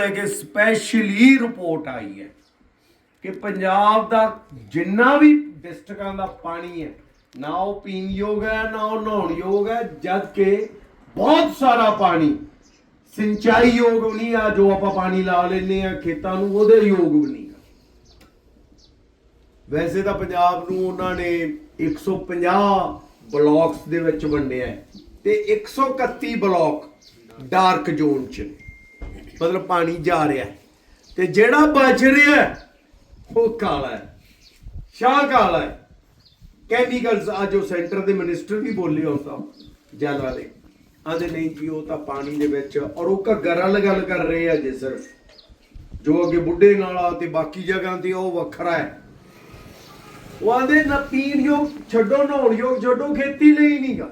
ਲੈ ਕੇ specially report ਆਈ ਹੈ ਕਿ ਪੰਜਾਬ ਦਾ ਜਿੰਨਾ ਵੀ ਡਿਸਟ੍ਰਿਕਟਾਂ ਦਾ ਪਾਣੀ ਹੈ, ਨਾ ਉਹ ਪੀਣ ਯੋਗ ਹੈ, ਨਾ ਉਹ ਨਹਾਉਣ ਯੋਗ ਹੈ ਜਦ ਕਿ ਬਹੁਤ ਸਾਰਾ ਪਾਣੀ ਸਿੰਚਾਈ ਯੋਗ ਵੀ ਨਹੀਂ ਆ, ਜੋ ਆਪਾਂ ਪਾਣੀ ਲਾ ਲੈਨੇ ਆ ਖੇਤਾਂ ਨੂੰ, ਉਹਦੇ ਯੋਗ ਵੀ ਨਹੀਂ ਵੈਸੇ ਤਾਂ ਪੰਜਾਬ ਨੂੰ ਉਹਨਾਂ ਨੇ 150 ਬਲਾਕਸ ਦੇ ਵਿੱਚ ਵੰਡਿਆ ਹੈ ਤੇ 131 ਬਲਾਕ ਡਾਰਕ ਜ਼ੋਨ ਚ ਨੇ। ਮਤਲਬ ਪਾਣੀ ਜਾ ਰਿਹਾ ਤੇ ਜਿਹੜਾ ਬਚ ਰਿਹਾ ਉਹ ਕਾਲਾ ਹੈ। ਸ਼ਾਹ ਕਾਲਾ ਹੈ। ਕੈਮੀਕਲਸ ਅੱਜ ਉਹ ਸੈਂਟਰ ਦੇ ਮਿਨਿਸਟਰ ਵੀ ਬੋਲੇ ਹੋ ਤਾਂ ਜਲ ਵਾਲੇ ਆਦੇ ਨਹੀਂ ਜੀ, ਉਹ ਤਾਂ ਪਾਣੀ ਦੇ ਵਿੱਚ ਔਰ ਉਹ ਘੱਗਰ ਵਾਲ ਗੱਲ ਕਰ ਰਹੇ ਆ ਜੇ ਸਿਰਫ। ਜੋ ਅੱਗੇ ਬੁੱਢੇ ਨਾਲਾ ਤੇ ਬਾਕੀ ਜਗ੍ਹਾ ਤੇ ਉਹ ਵੱਖਰਾ ਹੈ। ਉਹ ਆਂਦੇ, ਨਾ ਪੀਣ ਯੋਗ, ਛੱਡੋ, ਨਹਾਉਣ ਯੋਗ, ਛੱਡੋ, ਖੇਤੀ ਲਈ ਨਹੀਂਗਾ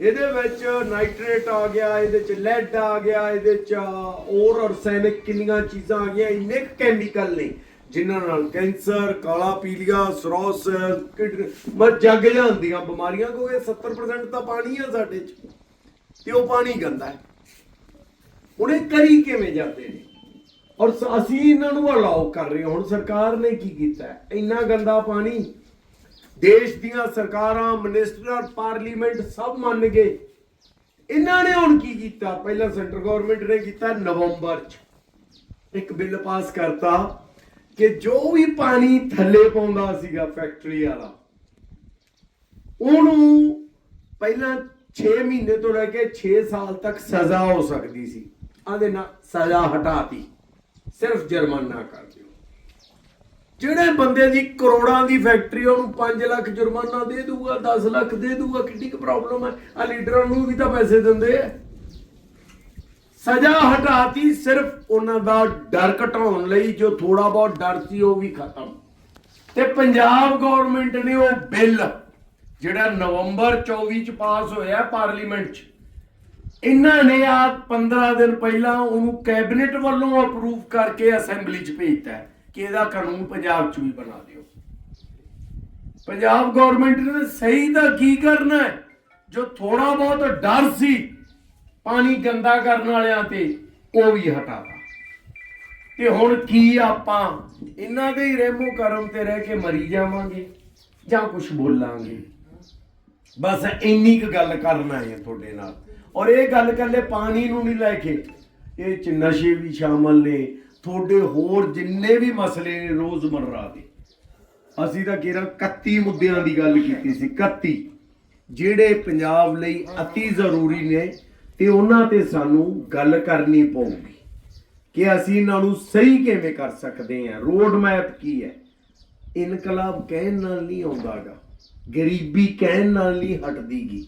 ਇਹਦੇ ਵਿੱਚ ਨਾਈਟ੍ਰੇਟ ਆ ਗਿਆ, ਇਹਦੇ ਚ ਲੈਡ ਆ ਗਿਆ, ਇਹਦੇ ਚ ਔਰ ਅਰਸੈਨਿਕ ਕਿੰਨੀਆਂ ਚੀਜ਼ਾਂ ਆ ਗਈਆਂ, ਇੰਨੇ ਕੈਮੀਕਲ ਨੇ, ਜਿਨ੍ਹਾਂ ਨਾਲ ਕੈਂਸਰ, ਕਾਲਾ ਪੀਲੀਆ ਸਰੋਸਿਸ ਮਤ ਜੱਗ ਜਾਂਦੀਆਂ ਬਿਮਾਰੀਆਂ ਕਿਉਂਕਿ 70% ਤਾਂ ਪਾਣੀ ਆ ਸਾਡੇ ਚ, ਤੇ ਉਹ ਪਾਣੀ ਗੰਦਾ ਹੈ। ਹੁਣ ਇਹ ਕਰੀ ਕਿਵੇਂ ਜਾਂਦੇ ਨੇ? ਔਰ ਅਸੀਂ ਇਹਨਾਂ ਨੂੰ ਅਲਾਉ ਕਰ ਰਹੇ ਹੁਣ ਸਰਕਾਰ ਨੇ ਕੀ ਕੀਤਾ ਇੰਨਾ ਗੰਦਾ ਪਾਣੀ ਦੇਸ਼ ਦੀਆਂ ਸਰਕਾਰਾਂ ਮਿਨਿਸਟਰ ਪਾਰਲੀਮੈਂਟ ਸਭ ਮੰਨ ਗਏ। ਇਹਨਾਂ ਨੇ ਹੁਣ ਕੀ ਕੀਤਾ? ਪਹਿਲਾਂ ਸੈਂਟਰ ਗਵਰਨਮੈਂਟ ਨੇ ਕੀਤਾ ਨਵੰਬਰ ਚ ਇੱਕ ਬਿੱਲ ਪਾਸ ਕਰਤਾ ਕਿ ਜੋ ਵੀ ਪਾਣੀ ਥੱਲੇ ਪਾਉਂਦਾ ਸੀਗਾ ਫੈਕਟਰੀ ਵਾਲਾ, ਉਹਨੂੰ ਪਹਿਲਾਂ 6 ਮਹੀਨੇ ਤੋਂ ਲੈ ਕੇ 6 ਸਾਲ ਤੱਕ ਸਜ਼ਾ ਹੋ ਸਕਦੀ ਸੀ। ਆਦੇ ਨਾਲ ਸਜ਼ਾ ਹਟਾਤੀ। ਸਿਰਫ ਜੁਰਮਾਨਾ ਕਰ ਦਿਓ। ਜਿਹੜੇ ਬੰਦੇ ਦੀ ਕਰੋੜਾਂ ਦੀ ਫੈਕਟਰੀ ਉਹਨੂੰ 5 ਲੱਖ ਜੁਰਮਾਨਾ ਦੇ ਦੂਗਾ 10 ਲੱਖ ਦੇ ਦੂਗਾ ਕਿੱਡੀ ਕੁ ਪ੍ਰੋਬਲਮ ਹੈ ਆ ਲੀਡਰਾਂ ਨੂੰ ਵੀ ਤਾਂ ਪੈਸੇ ਦਿੰਦੇ ਆ। ਸਜ਼ਾ ਹਟਾਤੀ ਸਿਰਫ ਉਹਨਾਂ ਦਾ ਡਰ ਘਟਾਉਣ ਲਈ, ਜੋ ਥੋੜਾ ਬਹੁਤ ਡਰ ਸੀ, ਉਹ ਵੀ ਖਤਮ। ਤੇ ਪੰਜਾਬ ਗਵਰਨਮੈਂਟ ਨੇ ਉਹ ਬਿੱਲ, ਜਿਹੜਾ ਨਵੰਬਰ 24 ਚ ਪਾਸ ਹੋਇਆ ਪਾਰਲੀਮੈਂਟ ਚ, ਇਹਨਾਂ ਨੇ ਆ 15 ਦਿਨ ਪਹਿਲਾਂ ਉਹਨੂੰ ਕੈਬਨਿਟ ਵੱਲੋਂ ਅਪਰੂਵ ਕਰਕੇ ਅਸੈਂਬਲੀ ਚ ਭੇਜਤਾ। ਕਿ ਇਹਦਾ ਕਾਨੂੰਨ ਪੰਜਾਬ ਚ ਵੀ ਬਣਾ ਦਿਓ? ਪੰਜਾਬ ਗਵਰਨਮੈਂਟ ਨੇ ਸਹੀ ਤਾਂ ਕੀ ਕਰਨਾ ਜੋ ਥੋੜਾ ਬਹੁਤ ਡਰ ਸੀ ਪਾਣੀ ਗੰਦਾ ਕਰਨ ਵਾਲਿਆਂ ਤੇ, ਉਹ ਵੀ ਹਟਾਤਾ ਤੇ ਹੁਣ ਕੀ ਆਪਾਂ ਇਹਨਾਂ ਦੇ ਹੀ ਰਹਿਮੋ ਕਰਮ ਤੇ ਰਹਿ ਕੇ ਮਰੀ ਜਾਵਾਂਗੇ ਜਾਂ ਕੁਝ ਬੋਲਾਂਗੇ? ਬਸ ਇੰਨੀ ਕੁ ਗੱਲ ਕਰਨਾ ਹੈ ਤੁਹਾਡੇ ਨਾਲ। ਔਰ ਇਹ ਗੱਲ ਕੱਲੇ ਪਾਣੀ ਨੂੰ ਨਹੀਂ ਲੈ ਕੇ, ਇਹ ਚ ਨਸ਼ੇ ਵੀ ਸ਼ਾਮਲ ਨੇ ਤੁਹਾਡੇ ਹੋਰ ਜਿੰਨੇ ਵੀ ਮਸਲੇ ਨੇ ਰੋਜ਼ਮਰਰਾ ਦੇ। ਅਸੀਂ ਤਾਂ ਕਿਹਾ 31 ਮੁੱਦਿਆਂ ਦੀ ਗੱਲ ਕੀਤੀ ਸੀ 31 ਜਿਹੜੇ ਪੰਜਾਬ ਲਈ ਅਤੀ ਜ਼ਰੂਰੀ ਨੇ ਤੇ ਉਹਨਾਂ ਤੇ ਸਾਨੂੰ ਗੱਲ ਕਰਨੀ ਪਊਗੀ ਕਿ ਅਸੀਂ ਇਹਨਾਂ ਨੂੰ ਸਹੀ ਕਿਵੇਂ ਕਰ ਸਕਦੇ ਹਾਂ। ਰੋਡ ਮੈਪ ਕੀ ਹੈ? ਇਨਕਲਾਬ ਕਹਿਣ ਨਾਲ ਨਹੀਂ ਆਉਂਦਾਗਾ, ਗਰੀਬੀ ਕਹਿਣ ਨਾਲ ਨਹੀਂ ਹਟਦੀਗੀ।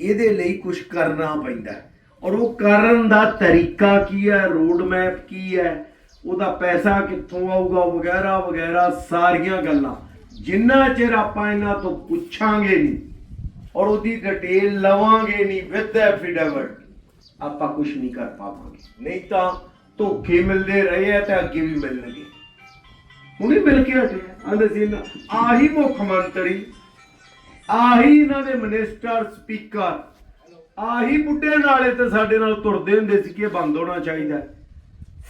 ਇਹਦੇ ਲਈ ਕੁਝ ਕਰਨਾ ਪੈਂਦਾ ਹੈ। ਔਰ ਉਹ ਕਰਨ ਦਾ ਤਰੀਕਾ ਕੀ ਹੈ? ਰੋਡ ਮੈਪ ਕੀ ਹੈ? ਉਹਦਾ ਪੈਸਾ ਕਿੱਥੋਂ ਆਊਗਾ? ਵਗੈਰਾ ਵਗੈਰਾ, ਸਾਰੀਆਂ ਗੱਲਾਂ। ਜਿੰਨਾ ਚਿਰ ਆਪਾਂ ਇਹਨਾਂ ਤੋਂ ਪੁੱਛਾਂਗੇ ਨਹੀਂ ਔਰ ਉਹਦੀ ਡਿਟੇਲ ਲਵਾਂਗੇ ਨਹੀਂ ਵਿਦ ਐਫੀਡੇਵਿਟ ਆਪਾਂ ਕੁਝ ਨਹੀਂ ਕਰ ਪਾਵਾਂਗੇ। ਨਹੀਂ ਤਾਂ ਧੋਖੇ ਮਿਲਦੇ ਰਹੇ ਆ ਤੇ ਅੱਗੇ ਵੀ ਮਿਲਣਗੇ। ਹੁਣੇ ਮਿਲ ਕੇ ਹਟੇ ਆਂਦੇ ਸੀ ਨਾ ਆਹੀ ਮੁੱਖ ਮੰਤਰੀ, ਆਹੀ ਇਹਨਾਂ ਦੇ ਮਿਨਿਸਟਰ ਸਪੀਕਰ ਆਹੀ ਬੁੱਢੇ ਨਾਲੇ ਤੇ ਸਾਡੇ ਨਾਲ ਤੁਰਦੇ ਹੁੰਦੇ ਸੀ ਕਿ ਇਹ ਬੰਦ ਹੋਣਾ ਚਾਹੀਦਾ।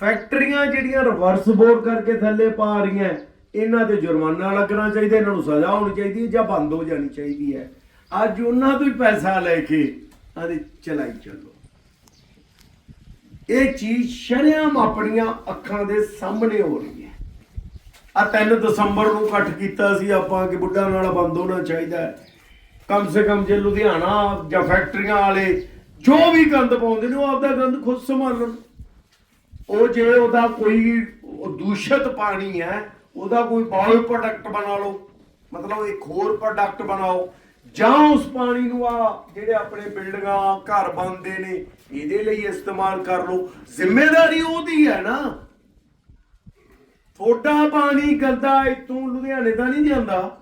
ਫੈਕਟਰੀਆਂ ਜਿਹੜੀਆਂ ਰਿਵਰਸ ਬੋਰ ਕਰਕੇ ਥੱਲੇ ਪਾ ਰਹੀਆਂ, ਇਹਨਾਂ ਤੇ ਜੁਰਮਾਨਾ ਲੱਗਣਾ ਚਾਹੀਦਾ, ਇਹਨਾਂ ਨੂੰ ਸਜ਼ਾ ਹੋਣੀ ਚਾਹੀਦੀ ਹੈ ਜਾਂ ਬੰਦ ਹੋ ਜਾਣੀ ਚਾਹੀਦੀ ਹੈ। ਅੱਜ ਉਹਨਾਂ ਤੋਂ ਹੀ ਪੈਸਾ ਲੈ ਕੇ ਆਦੇ ਚਲਾਈ ਚੱਲੋ। ਇਹ ਚੀਜ਼ ਸ਼ਰਿਆਮ ਆਪਣੀਆਂ ਅੱਖਾਂ ਦੇ ਸਾਹਮਣੇ ਹੋ ਰਹੀ ਹੈ। ਆ 3 ਦਸੰਬਰ ਨੂੰ ਇਕੱਠ ਕੀਤਾ ਸੀ ਆਪਾਂ ਕਿ ਬੁੱਢਾ ਨਾਲ ਬੰਦ ਹੋਣਾ ਚਾਹੀਦਾ ਹੈ। ਕਮ ਸੇ ਕਮ ਜੇ ਲੁਧਿਆਣਾ ਜਾਂ ਫੈਕਟਰੀਆਂ ਵਾਲੇ ਜੋ ਵੀ ਗੰਦ ਪਾਉਂਦੇ ਨੇ, ਉਹ ਆਪਦਾ ਗੰਦ ਖੁਦ ਸੰਭਾਲਣ। ਉਹ ਜੇ ਉਹਦਾ ਕੋਈ ਦੂਸ਼ਿਤ ਪਾਣੀ ਹੈ, ਉਹਦਾ ਕੋਈ ਬਾਇਓ ਪ੍ਰੋਡਕਟ ਬਣਾ ਲਓ। ਮਤਲਬ ਇੱਕ ਹੋਰ ਪ੍ਰੋਡਕਟ ਬਣਾਓ। ਜਾਂ ਉਸ ਪਾਣੀ ਨੂੰ ਆ ਜਿਹੜੇ ਆਪਣੇ ਬਿਲਡਿੰਗਾਂ ਘਰ ਬਣਦੇ ਨੇ, ਇਹਦੇ ਲਈ ਇਸਤੇਮਾਲ ਕਰ ਲਓ। ਜ਼ਿੰਮੇਵਾਰੀ ਉਹਦੀ ਹੈ ਨਾ। ਥੋੜਾ ਪਾਣੀ ਗੰਦਾ ਇਤੋਂ ਲੁਧਿਆਣੇ ਦਾ ਨਹੀਂ ਜਾਂਦਾ।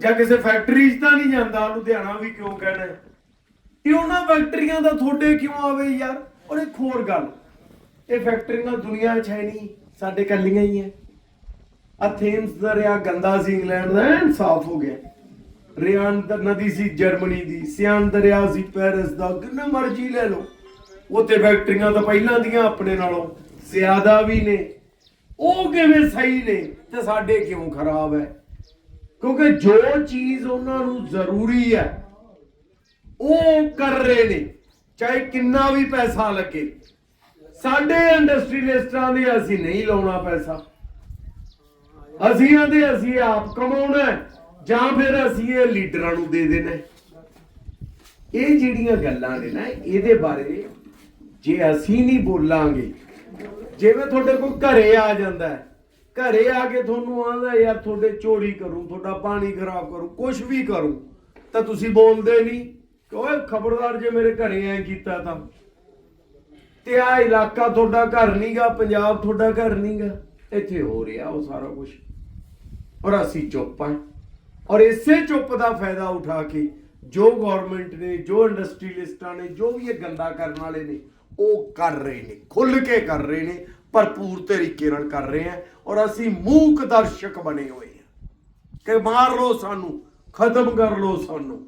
ਜਾਂ ਕਿਸੇ ਫੈਕਟਰੀ 'ਚ ਤਾਂ ਨਹੀਂ ਜਾਂਦਾ ਲੁਧਿਆਣਾ ਵੀ ਕਿਉਂ ਕਹਿਣਾ ਇਹ ਉਹਨਾਂ ਫੈਕਟਰੀਆਂ ਦਾ ਤੁਹਾਡੇ ਕਿਉਂ ਆਵੇ ਯਾਰ? ਔਰ ਇੱਕ ਹੋਰ ਗੱਲ, ਇਹ ਫੈਕਟਰੀਆਂ ਦੁਨੀਆ 'ਚ ਹੈ ਨਹੀਂ, ਸਾਡੇ ਕੱਲੀਆਂ ਹੀ ਹੈ। ਆ ਥੇਮਸ ਦਰਿਆ ਗੰਦਾ ਸੀ ਇੰਗਲੈਂਡ ਦਾ, ਐਨ ਸਾਫ਼ ਹੋ ਗਿਆ। ਰਿਆਨ ਦ- ਨਦੀ ਸੀ ਜਰਮਨੀ ਦੀ ਸਿਆਨ ਦਰਿਆ ਸੀ ਪੈਰਿਸ ਦਾ ਕਿੰਨਾ ਮਰਜ਼ੀ ਲੈ ਲਓ। ਉੱਥੇ ਫੈਕਟਰੀਆਂ ਤਾਂ ਪਹਿਲਾਂ ਦੀਆਂ ਆਪਣੇ ਨਾਲੋਂ ਜ਼ਿਆਦਾ ਵੀ ਨੇ। ਉਹ ਕਿਵੇਂ ਸਹੀ ਨੇ ਤੇ ਸਾਡੇ ਕਿਉਂ ਖਰਾਬ ਹੈ? ਕਿਉਂਕਿ ਜੋ ਚੀਜ਼ ਉਹਨਾਂ ਨੂੰ ਜ਼ਰੂਰੀ ਹੈ, ਉਹ ਕਰ ਰਹੇ ਨੇ, ਚਾਹੇ ਕਿੰਨਾ ਵੀ ਪੈਸਾ ਲੱਗੇ। ਸਾਡੇ ਇੰਡਸਟਰੀਲਿਸਟਾਂ ਦੇ ਅਸੀਂ ਨਹੀਂ ਲਾਉਣਾ ਪੈਸਾ। ਅਸੀਂ ਆਂਦੇ ਅਸੀਂ ਆਪ ਕਮਾਉਣਾ ਜਾਂ ਫਿਰ ਅਸੀਂ ਇਹ ਲੀਡਰਾਂ ਨੂੰ ਦੇ ਦੇਣਾ ਇਹ ਜਿਹੜੀਆਂ ਗੱਲਾਂ ਨੇ ਨਾ, ਇਹਦੇ ਬਾਰੇ ਜੇ ਅਸੀਂ ਨਹੀਂ ਬੋਲਾਂਗੇ ਜਿਵੇਂ ਤੁਹਾਡੇ ਕੋਲ ਘਰੇ ਆ ਜਾਂਦਾ ਹੈ ਘਰੇ ਆ ਕੇ ਤੁਹਾਨੂੰ ਆਂਦਾ, ਯਾਰ, ਤੁਹਾਡੇ ਚੋਰੀ ਕਰੂੰ, ਤੁਹਾਡਾ ਪਾਣੀ ਖਰਾਬ ਕਰੂੰ ਕੁਝ ਵੀ ਕਰੂੰ। ਤਾਂ ਤੁਸੀਂ ਬੋਲਦੇ ਨਹੀਂ। ਕਿ ਓਏ, ਖਬਰਦਾਰ ਜੇ ਮੇਰੇ ਘਰੇ ਐ ਕੀਤਾ ਤਾਂ। ਤੇ ਆ ਇਲਾਕਾ ਤੁਹਾਡਾ ਘਰ ਨਹੀਂਗਾ ਪੰਜਾਬ ਤੁਹਾਡਾ ਘਰ ਨਹੀਂਗਾ ਇੱਥੇ ਹੋ ਰਿਹਾ ਉਹ ਸਾਰਾ ਕੁਝ ਔਰ ਅਸੀਂ ਚੁੱਪ ਹਾਂ ਔਰ ਇਸੇ ਚੁੱਪ ਦਾ ਫਾਇਦਾ ਉਠਾ ਕੇ ਜੋ ਗਵਰਨਮੈਂਟ ਨੇ, ਜੋ ਇੰਡਸਟਰੀਲਿਸਟਾਂ ਨੇ, ਜੋ ਵੀ ਇਹ ਗੰਦਾ ਕਰਨ ਵਾਲੇ ਨੇ, ਉਹ ਕਰ ਰਹੇ ਨੇ ਖੁੱਲ ਕੇ ਕਰ ਰਹੇ ਨੇ। ਭਰਪੂਰ ਤਰੀਕੇ ਨਾਲ ਕਰ ਰਹੇ ਆ ਔਰ ਅਸੀਂ ਮੂਕ ਦਰਸ਼ਕ ਬਣੇ ਹੋਏ ਆ ਕਿ ਮਾਰ ਲਓ ਸਾਨੂੰ, ਖਤਮ ਕਰ ਲਓ ਸਾਨੂੰ।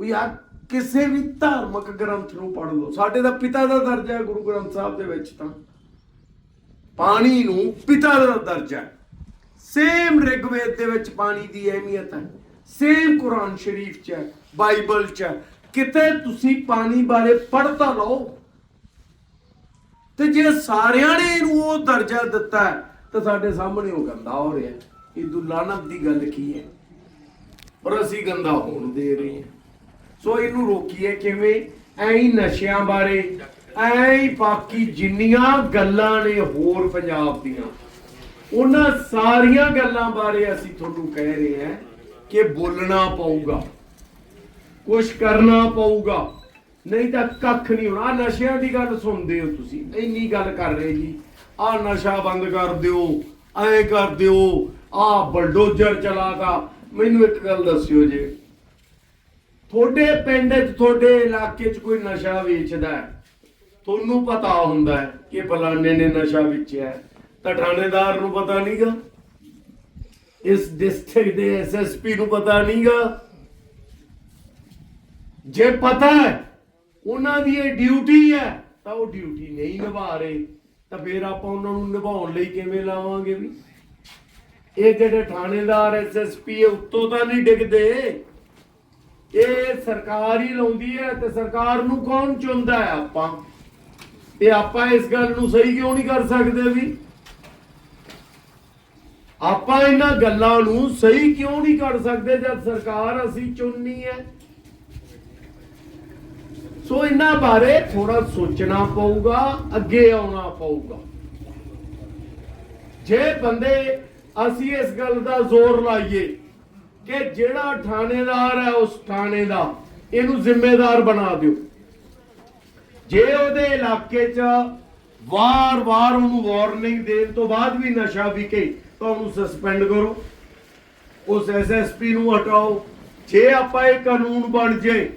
ਉਹ ਯਾਰ ਕਿਸੇ ਵੀ ਧਾਰਮਿਕ ਗ੍ਰੰਥ ਨੂੰ ਪੜ੍ਹ ਲਓ। ਸਾਡੇ ਦਾ ਪਿਤਾ ਦਾ ਦਰਜਾ ਹੈ ਗੁਰੂ ਗ੍ਰੰਥ ਸਾਹਿਬ ਦੇ ਵਿੱਚ ਤਾਂ। ਪਾਣੀ ਨੂੰ ਪਿਤਾ ਦਾ ਦਰਜਾ ਹੈ। ਸੇਮ ਰਿਗਵੇਦ ਦੇ ਵਿੱਚ ਪਾਣੀ ਦੀ ਅਹਿਮੀਅਤ ਹੈ। ਸੇਮ ਕੁਰਾਨ ਸ਼ਰੀਫ ਚ ਹੈ, ਬਾਈਬਲ ਚ ਹੈ। ਕਿਤੇ ਤੁਸੀਂ ਪਾਣੀ ਬਾਰੇ ਪੜ੍ਹਤਾ ਲਓ। ਤੇ ਜੇ ਸਾਰਿਆਂ ਨੇ ਇਹਨੂੰ ਉਹ ਦਰਜਾ ਦਿੱਤਾ ਤਾਂ ਸਾਡੇ ਸਾਹਮਣੇ ਉਹ ਗੰਦਾ ਹੋ ਰਿਹਾ ਇਹ ਦੁਲਾਨਤ ਦੀ ਗੱਲ ਕੀ ਹੈ? ਪਰ ਅਸੀਂ ਗੰਦਾ ਹੋਣ ਦੇ ਰਹੇ ਹਾਂ। ਸੋ ਇਹਨੂੰ ਰੋਕੀਏ ਕਿਵੇਂ? ਐਂ ਨਸ਼ਿਆਂ ਬਾਰੇ, ਐਂ ਬਾਕੀ ਜਿੰਨੀਆਂ ਗੱਲਾਂ ਨੇ ਹੋਰ ਪੰਜਾਬ ਦੀਆਂ। ਉਹਨਾਂ ਸਾਰੀਆਂ ਗੱਲਾਂ ਬਾਰੇ ਅਸੀਂ ਤੁਹਾਨੂੰ ਕਹਿ ਰਹੇ ਹਾਂ ਕਿ ਬੋਲਣਾ ਪਊਗਾ ਕੁਝ ਕਰਨਾ ਪਊਗਾ। ਨਹੀਂ ਤਾਂ ਕੱਖ ਨਹੀਂ ਹੋਣਾ। ਆਹ ਨਸ਼ਿਆਂ ਦੀ ਗੱਲ ਸੁਣਦੇ ਹੋ ਤੁਸੀਂ। ਇੰਨੀ ਗੱਲ ਕਰ ਰਹੇ ਜੀ। ਆਹ ਨਸ਼ਾ ਬੰਦ ਕਰ ਦਿਓ। ਐਂ ਕਰ ਦਿਓ। ਆਹ ਬਲਡੋਜ਼ਰ ਚਲਾਤਾ। ਮੈਨੂੰ ਇੱਕ ਗੱਲ ਦੱਸਿਓ ਜੀ। ਤੁਹਾਡੇ ਪਿੰਡ 'ਚ, ਤੁਹਾਡੇ ਇਲਾਕੇ 'ਚ ਕੋਈ ਨਸ਼ਾ ਵੇਚਦਾ ਹੈ? ਤੁਹਾਨੂੰ ਪਤਾ ਹੁੰਦਾ ਹੈ ਕਿ ਫਲਾਣੇ ਨੇ ਨਸ਼ਾ ਵੇਚਿਆ ਤਾਂ ਥਾਣੇਦਾਰ ਨੂੰ ਪਤਾ ਨਹੀਂਗਾ ਇਸ ਡਿਸਟ੍ਰਿਕਟ ਦੇ ਐਸਐਸਪੀ ਨੂੰ ਪਤਾ ਨਹੀਂਗਾ ਜੇ ਪਤਾ ਹੈ ਉਹਨਾਂ ਦੀ ਇਹ ਡਿਊਟੀ ਹੈ, ਤਾਂ ਉਹ ਡਿਊਟੀ ਨਹੀਂ ਨਿਭਾ ਰਹੇ। ਤਾਂ ਫਿਰ ਆਪਾਂ ਉਹਨਾਂ ਨੂੰ ਨਿਭਾਉਣ ਲਈ ਕਿਵੇਂ ਲਾਵਾਂਗੇ ਵੀ? ਇਹ ਜਿਹੜੇ ਥਾਣੇਦਾਰ ਐਸਐਸਪੀ ਉੱਤੋਂ ਤਾਂ ਨਹੀਂ ਡਿੱਗਦੇ। ਇਹ ਸਰਕਾਰ ਹੀ ਲਾਉਂਦੀ ਹੈ ਤੇ ਸਰਕਾਰ ਨੂੰ ਕੌਣ ਚੁਣਦਾ ਹੈ ਆਪਾਂ? ਤੇ ਆਪਾਂ ਇਸ ਗੱਲ ਨੂੰ ਸਹੀ ਕਿਉਂ ਨਹੀਂ ਕਰ ਸਕਦੇ ਵੀ? ਆਪਾਂ ਇਹਨਾਂ ਗੱਲਾਂ ਨੂੰ ਸਹੀ ਕਿਉਂ ਨਹੀਂ ਕਰ ਸਕਦੇ ਜਦ ਸਰਕਾਰ ਅਸੀਂ ਚੁਣਨੀ ਹੈ? ਸੋ ਇਹਨਾਂ ਬਾਰੇ ਥੋੜਾ ਸੋਚਣਾ ਪਊਗਾ, ਅੱਗੇ ਆਉਣਾ ਪਊਗਾ। ਜੇ ਬੰਦੇ, ਅਸੀਂ ਇਸ ਗੱਲ ਦਾ ਜ਼ੋਰ ਲਾਈਏ ਕਿ ਜਿਹੜਾ ਥਾਣੇਦਾਰ ਹੈ ਉਸ ਥਾਣੇ ਦਾ, ਇਹਨੂੰ ਜ਼ਿੰਮੇਦਾਰ ਬਣਾ ਦਿਓ। ਜੇ ਉਹਦੇ ਇਲਾਕੇ 'ਚ ਵਾਰ-ਵਾਰ ਉਹਨੂੰ ਵਾਰਨਿੰਗ ਦੇਣ ਤੋਂ ਬਾਅਦ ਵੀ ਨਸ਼ਾ ਵਿਕੇ, ਤਾਂ ਉਹਨੂੰ ਸਸਪੈਂਡ ਕਰੋ। ਉਸ ਐਸਐਸਪੀ ਨੂੰ ਹਟਾਓ। ਜੇ ਆਪਾਂ ਇਹ ਕਾਨੂੰਨ ਬਣ ਜੇ